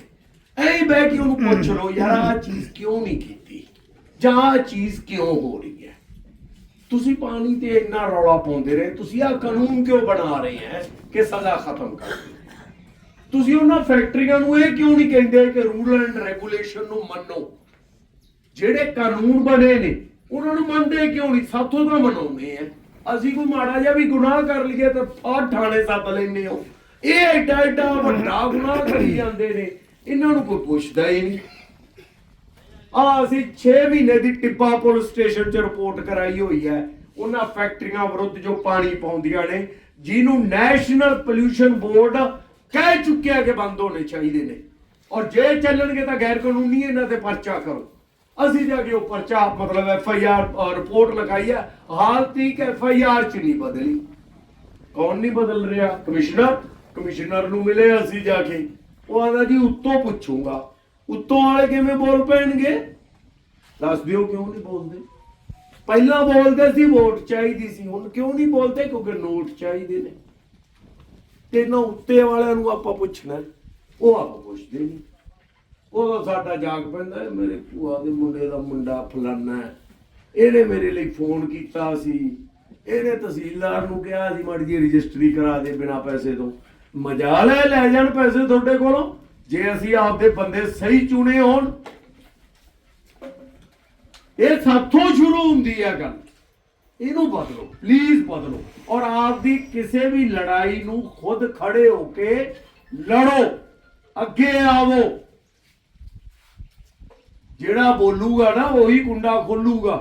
ਆ, ਐਂ ਬਹਿ ਕੇ ਉਹਨੂੰ ਪੁੱਛ ਲਓ, ਯਾਰ, ਆਹ ਚੀਜ਼ ਕਿਉਂ ਨਹੀਂ ਕੀਤੀ? ਜਾਂ ਆਹ ਚੀਜ਼ ਕਿਉਂ ਹੋ ਰਹੀ? ਤੁਸੀਂ ਪਾਣੀ ਤੇ ਇੰਨਾ ਰੌਲਾ ਪਾਉਂਦੇ ਰਹੇ, ਤੁਸੀਂ ਆਹ ਕਾਨੂੰਨ ਕਿਉਂ ਬਣਾ ਰਹੇ ਹੈ ਕਿ ਸਜ਼ਾ ਖਤਮ ਕਰ ਤੁਸੀਂ ਉਹਨਾਂ ਫੈਕਟਰੀਆਂ ਨੂੰ ਇਹ ਕਿਉਂ ਨਹੀਂ ਕਹਿੰਦੇ ਕਿ ਰੂਲ ਐਂਡ ਰੈਗੂਲੇਸ਼ਨ ਨੂੰ ਮੰਨੋ? ਜਿਹੜੇ ਕਾਨੂੰਨ ਬਣੇ ਨੇ, ਉਹਨਾਂ ਨੂੰ ਮੰਨਦੇ ਕਿਉਂ ਨਹੀਂ? ਸਾਥੋਂ ਤਾਂ ਮਨਾਉਂਦੇ ਆ ਅਸੀਂ ਕੋਈ ਮਾੜਾ ਜਿਹਾ ਵੀ ਗੁਨਾਹ ਕਰ ਲਈਏ ਤਾਂ ਫਾੜ ਥਾਣੇ ਸੱਦ ਲੈਂਦੇ ਹੋ। ਇਹ ਐਡਾ ਐਡਾ ਵੱਡਾ ਗੁਨਾਹ ਕਰੀ ਜਾਂਦੇ ਨੇ, ਇਹਨਾਂ ਨੂੰ ਕੋਈ ਪੁੱਛਦਾ ਹੀ ਨਹੀਂ। ਆ ਅਸੀਂ 6 ਮਹੀਨੇ ਦੀ ਟਿੱਬਾ ਪੁਲਿਸ ਸਟੇਸ਼ਨ 'ਚ ਰਿਪੋਰਟ ਕਰਾਈ ਹੋਈ ਹੈ। ਉਹਨਾਂ ਫੈਕਟਰੀਆਂ ਵਿਰੁੱਧ ਜੋ ਪਾਣੀ ਪਾਉਂਦੀਆਂ ਨੇ, ਜਿਹਨੂੰ ਨੈਸ਼ਨਲ ਪੋਲਿਊਸ਼ਨ ਬੋਰਡ ਕਹਿ ਚੁੱਕਿਆ ਕਿ ਬੰਦ ਹੋਣੇ ਚਾਹੀਦੇ ਨੇ। ਔਰ ਜੇ ਚੱਲਣਗੇ ਤਾਂ ਗੈਰ ਕਾਨੂੰਨੀ ਇਹਨਾਂ ਤੇ ਪਰਚਾ ਕਰੋ। ਅਸੀਂ ਜਾ ਕੇ ਉਹ ਪਰਚਾ, ਮਤਲਬ ਐਫ ਆਈ ਆਰ ਰਿਪੋਰਟ ਲਗਾਈ ਹੈ। ਹਾਲ ਤੀਕ ਐਫ ਆਈ ਆਰ ਚ ਨਹੀਂ ਬਦਲੀ। ਕੌਣ ਨਹੀਂ ਬਦਲ ਰਿਹਾ? ਕਮਿਸ਼ਨਰ। ਕਮਿਸ਼ਨਰ ਨੂੰ ਮਿਲੇ ਅਸੀਂ ਜਾ ਕੇ। ਉਹ ਆਦਾ ਜੀ, ਉੱਤੋਂ ਪੁੱਛੂਗਾ। ਉੱਤੋਂ ਵਾਲੇ ਕਿਵੇਂ ਬੋਲ ਪੈਣਗੇ? ਦੱਸ ਦਿਓ ਕਿਉਂ ਨਹੀਂ ਬੋਲਦੇ? ਪਹਿਲਾਂ ਬੋਲਦੇ ਸੀ ਵੋਟ ਚਾਹੀਦੀ ਸੀ, ਹੁਣ ਕਿਉਂ ਨਹੀਂ ਬੋਲਦੇ? ਕਿਉਂਕਿ ਨੋਟ ਚਾਹੀਦੇ ਨੇ। ਤੇ ਨਾ ਉੱਤੇ ਵਾਲਿਆਂ ਨੂੰ ਆਪਾਂ ਪੁੱਛਣਾ ਉਹ ਆਪਾਂ ਪੁੱਛਦੇ ਨਹੀਂ। ਉਹ ਤਾਂ ਸਾਡਾ ਜਾਗ ਪੈਂਦਾ ਮੇਰੇ ਭੂਆ ਦੇ ਮੁੰਡੇ ਦਾ ਮੁੰਡਾ ਫਲਾਨਾ ਇਹਨੇ ਮੇਰੇ ਲਈ ਫੋਨ ਕੀਤਾ ਸੀ। ਇਹਨੇ ਤਹਿਸੀਲਦਾਰ ਨੂੰ ਕਿਹਾ ਸੀ, ਮਾੜੀ ਜੀ ਰਜਿਸਟਰੀ ਕਰਾ ਦੇ ਬਿਨਾ ਪੈਸੇ ਤੋਂ। ਮਜ਼ਾ ਲੈ ਲੈ ਜਾਣ ਪੈਸੇ ਤੁਹਾਡੇ ਕੋਲੋਂ। ਜੇ ਅਸੀਂ ਆਪਦੇ ਬੰਦੇ ਸਹੀ ਚੁਣੇ ਹੋਣ, ਇਹ ਸਾਥੋਂ ਸ਼ੁਰੂ ਹੁੰਦੀ ਹੈ ਗੱਲ। ਇਹਨੂੰ ਬਦਲੋ ਪਲੀਜ਼ ਬਦਲੋ। ਔਰ ਆਪਦੀ ਕਿਸੇ ਵੀ ਲੜਾਈ ਨੂੰ ਖੁਦ ਖੜੇ ਹੋ ਕੇ ਲੜੋ, ਅੱਗੇ ਆਵੋ। ਜਿਹੜਾ ਬੋਲੂਗਾ ਨਾ, ਉਹੀ ਕੁੰਡਾ ਖੋਲੂਗਾ।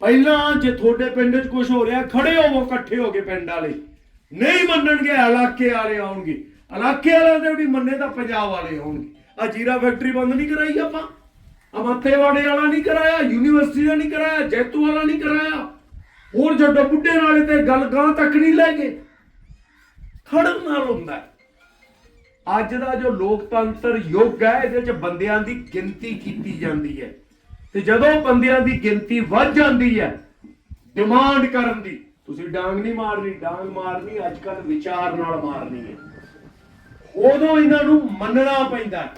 ਪਹਿਲਾਂ ਜੇ ਤੁਹਾਡੇ ਪਿੰਡ 'ਚ ਕੁਝ ਹੋ ਰਿਹਾ, ਖੜੇ ਹੋਵੋ ਇਕੱਠੇ ਹੋ ਕੇ ਪਿੰਡ ਵਾਲੇ। ਨਹੀਂ ਮੰਨਣਗੇ, ਇਲਾਕੇ ਵਾਲੇ ਆਉਣਗੇ। ਇਲਾਕੇ ਵਾਲਿਆਂ ਦੇ ਵੀ ਮੰਨੇ ਤਾਂ ਪੰਜਾਬ ਵਾਲੇ ਹੋਣਗੇ। ਆ ਜੀਰਾ ਫੈਕਟਰੀ ਬੰਦ ਨਹੀਂ ਕਰਾਈ ਆਪਾਂ। ਮੱਥੇਵਾੜੇ ਵਾਲਾ ਨਹੀਂ ਕਰਾਇਆ, ਯੂਨੀਵਰਸਿਟੀ ਦਾ ਨਹੀਂ ਕਰਾਇਆ, ਜੈਤੂ ਵਾਲਾ ਨਹੀਂ ਕਰਾਇਆ। ਹੋਰ ਜਦੋਂ ਬੁੱਢੇ ਨਾਲੇ ਤੇ ਗੱਲ ਗਾਂ ਤੱਕ ਨਹੀਂ ਲੈ ਗਏ। ਖੜਨ ਨਾਲ ਹੁੰਦਾ ਅੱਜ ਦਾ ਜੋ ਲੋਕਤੰਤਰ ਯੁੱਗ ਹੈ, ਇਹਦੇ ਚ ਬੰਦਿਆਂ ਦੀ ਗਿਣਤੀ ਕੀਤੀ ਜਾਂਦੀ ਹੈ। ਤੇ ਜਦੋਂ ਬੰਦਿਆਂ ਦੀ ਗਿਣਤੀ ਵੱਧ ਜਾਂਦੀ ਹੈ ਡਿਮਾਂਡ ਕਰਨ ਦੀ, ਤੁਸੀਂ ਡਾਂਗ ਨਹੀਂ ਮਾਰਨੀ, ਡਾਂਗ ਮਾਰਨੀ, ਅੱਜ ਕੱਲ ਵਿਚਾਰ ਨਾਲ ਮਾਰਨੀ ਹੈ। ਉਦੋਂ ਇਹਨਾਂ ਨੂੰ ਮੰਨਣਾ ਪੈਂਦਾ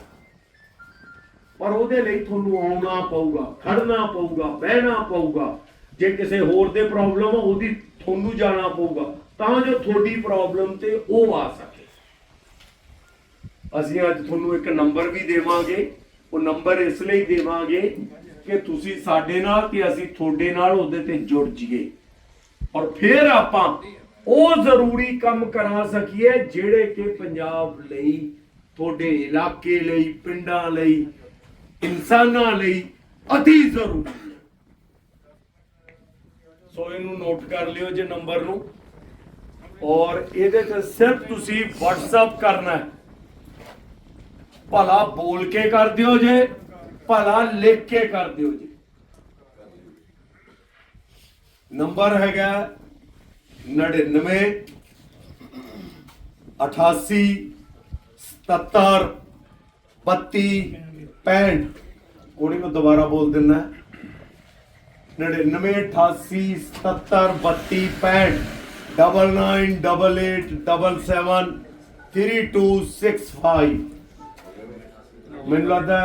ਪਰ ਉਹਦੇ ਲਈ ਤੁਹਾਨੂੰ ਆਉਣਾ ਪਊਗਾ ਖੜਨਾ ਪਊਗਾ, ਬਹਿਣਾ ਪਊਗਾ। ਜੇ ਕਿਸੇ ਹੋਰ ਦੇ ਪ੍ਰੋਬਲਮ ਆ, ਉਹਦੀ ਤੁਹਾਨੂੰ ਜਾਣਾ ਪਊਗਾ। ਤਾਂ ਜੋ ਤੁਹਾਡੀ ਪ੍ਰੋਬਲਮ ਤੇ ਉਹ ਆ ਸਕੇ। ਅਸੀਂ ਅੱਜ ਤੁਹਾਨੂੰ ਇੱਕ ਨੰਬਰ ਵੀ ਦੇਵਾਂਗੇ। ਉਹ ਨੰਬਰ ਇਸ ਲਈ ਦੇਵਾਂਗੇ ਕਿ ਤੁਸੀਂ ਸਾਡੇ ਨਾਲ ਤੇ ਅਸੀਂ ਤੁਹਾਡੇ ਨਾਲ ਉਹਦੇ ਤੇ ਜੁੜ ਜਾਈਏ। ਔਰ ਫਿਰ ਆਪਾਂ ਉਹ ਜ਼ਰੂਰੀ ਕੰਮ ਕਰਾ ਸਕੀਏ ਜਿਹੜੇ ਕਿ ਪੰਜਾਬ ਲਈ, ਤੁਹਾਡੇ ਇਲਾਕੇ ਲਈ, ਪਿੰਡਾਂ ਲਈ, ਇਨਸਾਨਾਂ ਲਈ ਅਤੀ ਜ਼ਰੂਰੀ ਹੈ। ਸੋ ਇਹਨੂੰ ਨੋਟ ਕਰ ਲਿਓ ਜੇ ਨੰਬਰ ਨੂੰ। ਔਰ ਇਹਦੇ ਤੇ ਸਿਰਫ ਤੁਸੀਂ WhatsApp ਕਰਨਾ ਹੈ। ਭਲਾ ਬੋਲ ਕੇ ਕਰ ਦਿਓ ਜੇ, ਭਲਾ ਲਿਖ ਕੇ ਕਰ ਦਿਓ ਜੇ। ਨੰਬਰ ਹੈਗਾ 99 88 77 32 65 ਕੋਣੀ ਨੂੰ ਦੁਬਾਰਾ ਬੋਲ ਦਿੰਨਾ 99 88 77 32 65 9988773265 ਮੈਨੂੰ ਲੱਗਦਾ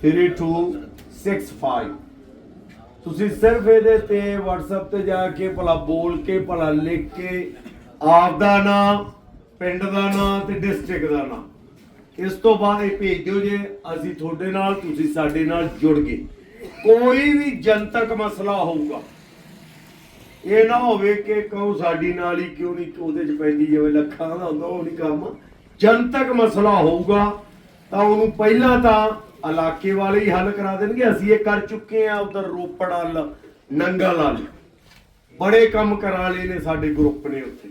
9988773265 ਤੁਸੀਂ ਸਿਰਫ ਇਹਦੇ ਤੇ WhatsApp ਤੇ ਜਾ ਕੇ ਭਲਾ ਬੋਲ ਕੇ, ਭਲਾ ਲਿਖ ਕੇ ਆਪ ਦਾ ਨਾਮ, ਪਿੰਡ ਦਾ ਨਾਮ ਤੇ ਡਿਸਟ੍ਰਿਕਟ ਦਾ ਨਾਮ। ਇਸ ਤੋਂ ਬਾਅਦ ਇਹ ਭੇਜ ਦਿਓ ਜੇ ਅਸੀਂ ਤੁਹਾਡੇ ਨਾਲ, ਤੁਸੀਂ ਸਾਡੇ ਨਾਲ ਜੁੜ ਗਏ। ਕੋਈ ਵੀ ਜਨਤਕ ਮਸਲਾ ਹੋਊਗਾ। ਇਹ ਨਾ ਹੋਵੇ ਕਿ ਕਹੋ ਸਾਡੀ ਨਾਲ ਹੀ ਕਿਉਂ ਨਹੀਂ, ਉਹਦੇ ਚ ਪੈਂਦੀ ਜਿਵੇਂ ਲੱਖਾਂ ਦਾ ਹੁੰਦਾ, ਉਹ ਨਹੀਂ ਕੰਮ। ਜਨਤਕ ਮਸਲਾ ਹੋਊਗਾ। ਤਾਂ ਉਹਨੂੰ ਪਹਿਲਾਂ ਤਾਂ ਇਲਾਕੇ ਵਾਲੇ ਹੀ ਹੱਲ ਕਰਾ ਦੇਣਗੇ। ਅਸੀਂ ਇਹ ਕਰ ਚੁੱਕੇ ਆ ਉਧਰ ਰੋਪੜ ਵੱਲ ਨੰਗਲ ਵੱਲ ਬੜੇ ਕੰਮ ਕਰਾ ਲਏ ਨੇ ਸਾਡੇ ਗਰੁੱਪ ਨੇ ਉੱਥੇ।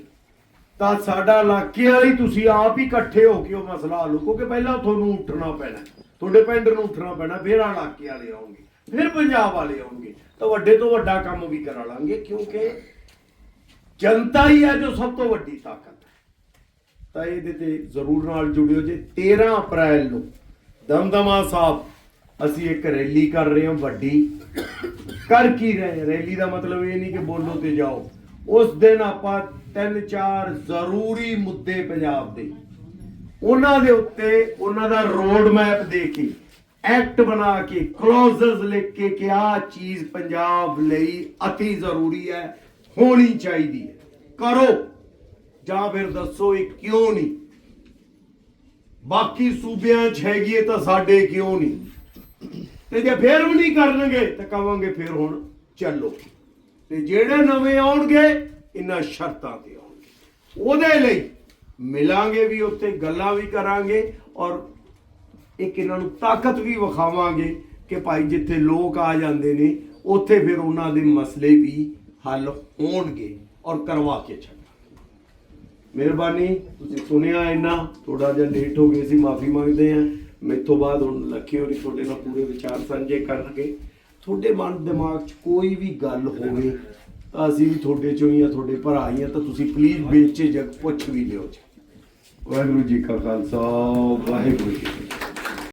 ਤਾਂ ਸਾਡਾ ਇਲਾਕੇ ਵਾਲੀ ਤੁਸੀਂ ਆਪ ਹੀ ਇਕੱਠੇ ਹੋ ਕੇ ਉਹ ਮਸਲਾ ਹੱਲ ਕਿਉਂਕਿ ਪਹਿਲਾਂ ਤੁਹਾਨੂੰ ਉੱਠਣਾ ਪੈਣਾ। ਤੁਹਾਡੇ ਪਿੰਡ ਨੂੰ ਉੱਠਣਾ ਪੈਣਾ, ਫਿਰ ਇਲਾਕੇ ਵਾਲੇ ਆਉਣਗੇ, ਫਿਰ ਪੰਜਾਬ ਵਾਲੇ ਆਉਣਗੇ। ਤਾਂ ਵੱਡੇ ਤੋਂ ਵੱਡਾ ਕੰਮ ਵੀ ਕਰਾ ਲਾਂਗੇ, ਕਿਉਂਕਿ ਜਨਤਾ ਹੀ ਹੈ ਜੋ ਸਭ ਤੋਂ ਵੱਡੀ ਤਾਕਤ ਤਾਂ ਇਹਦੇ ਤੇ ਜ਼ਰੂਰ ਨਾਲ ਜੁੜਿਓ ਜੇ। 13 ਅਪ੍ਰੈਲ ਨੂੰ ਦਮਦਮਾ ਸਾਹਿਬ, ਅਸੀਂ ਇੱਕ ਰੈਲੀ ਕਰ ਰਹੇ ਹਾਂ ਵੱਡੀ। ਕਰ ਕੀ ਰਹੇ ਰੈਲੀ ਦਾ ਮਤਲਬ ਇਹ ਨਹੀਂ ਕਿ ਬੋਲੋ ਤੇ ਜਾਓ। ਉਸ ਦਿਨ ਆਪਾਂ ਤਿੰਨ ਚਾਰ ਜ਼ਰੂਰੀ ਮੁੱਦੇ ਪੰਜਾਬ ਦੇ। ਉਹਨਾਂ ਦੇ ਉੱਤੇ ਉਹਨਾਂ ਦਾ ਰੋਡ ਮੈਪ ਦੇ ਕੇ ਐਕਟ ਬਣਾ ਕੇ ਕਲੌਜ਼ਸ ਲਿਖ ਕੇ ਕਿ ਆਹ ਚੀਜ਼ ਪੰਜਾਬ ਲਈ ਅਤੀ ਜ਼ਰੂਰੀ ਹੈ, ਹੋਣੀ ਚਾਹੀਦੀ ਹੈ। ਕਰੋ। ਜਾਂ ਫਿਰ ਦੱਸੋ ਇਹ ਕਿਉਂ ਨਹੀਂ? ਬਾਕੀ ਸੂਬਿਆਂ 'ਚ ਹੈਗੀ ਹੈ ਤਾਂ ਸਾਡੇ ਕਿਉਂ ਨਹੀਂ? ਤੇ ਜੇ ਫੇਰ ਵੀ ਨਹੀਂ ਕਰਨਗੇ ਤਾਂ ਕਵਾਂਗੇ ਫੇਰ ਹੁਣ ਚੱਲੋ। ਤੇ ਜਿਹੜੇ ਨਵੇਂ ਆਉਣਗੇ, ਇਹਨਾਂ ਸ਼ਰਤਾਂ ਤੇ ਆਉਣਗੇ। ਉਹਦੇ ਲਈ ਮਿਲਾਂਗੇ ਵੀ ਉੱਥੇ, ਗੱਲਾਂ ਵੀ ਕਰਾਂਗੇ ਔਰ ਇੱਕ ਇਹਨਾਂ ਨੂੰ ਤਾਕਤ ਵੀ ਵਿਖਾਵਾਂਗੇ ਕਿ ਭਾਈ ਜਿੱਥੇ ਲੋਕ ਆ ਜਾਂਦੇ ਨੇ, ਉੱਥੇ ਫਿਰ ਉਹਨਾਂ ਦੇ ਮਸਲੇ ਵੀ ਹੱਲ ਹੋਣਗੇ ਔਰ ਕਰਵਾ ਕੇ ਛੱਡ ਮਿਹਰਬਾਨੀ, ਤੁਸੀਂ ਸੁਣਿਆ ਇੰਨਾ ਥੋੜਾ ਜਿਹਾ ਲੇਟ ਹੋ ਗਏ ਸੀ, ਮਾਫੀ ਮੰਗਦੇ ਆ ਮੇਥੋਂ ਬਾਅਦ ਹੁਣ ਲੱਖੇ ਹੋਰੀ ਤੁਹਾਡੇ ਨਾਲ ਪੂਰੇ ਵਿਚਾਰ ਸਾਂਝੇ ਕਰਨਗੇ। ਤੁਹਾਡੇ ਮਨ, ਦਿਮਾਗ 'ਚ ਕੋਈ ਵੀ ਗੱਲ ਹੋਵੇ, ਤਾਂ ਅਸੀਂ ਵੀ ਤੁਹਾਡੇ ਚੋਂ ਹੀ ਆ, ਤੁਹਾਡੇ ਭਰਾ ਹੀ ਆ, ਤਾਂ ਤੁਸੀਂ ਪਲੀਜ਼ ਬੇਚੇ ਜਗ ਪੁੱਛ ਵੀ ਲਿਓ ਜੀ। ਵਾਹਿਗੁਰੂ ਜੀ ਕਾ ਖਾਲਸਾ, ਵਾਹਿਗੁਰੂ ਜੀ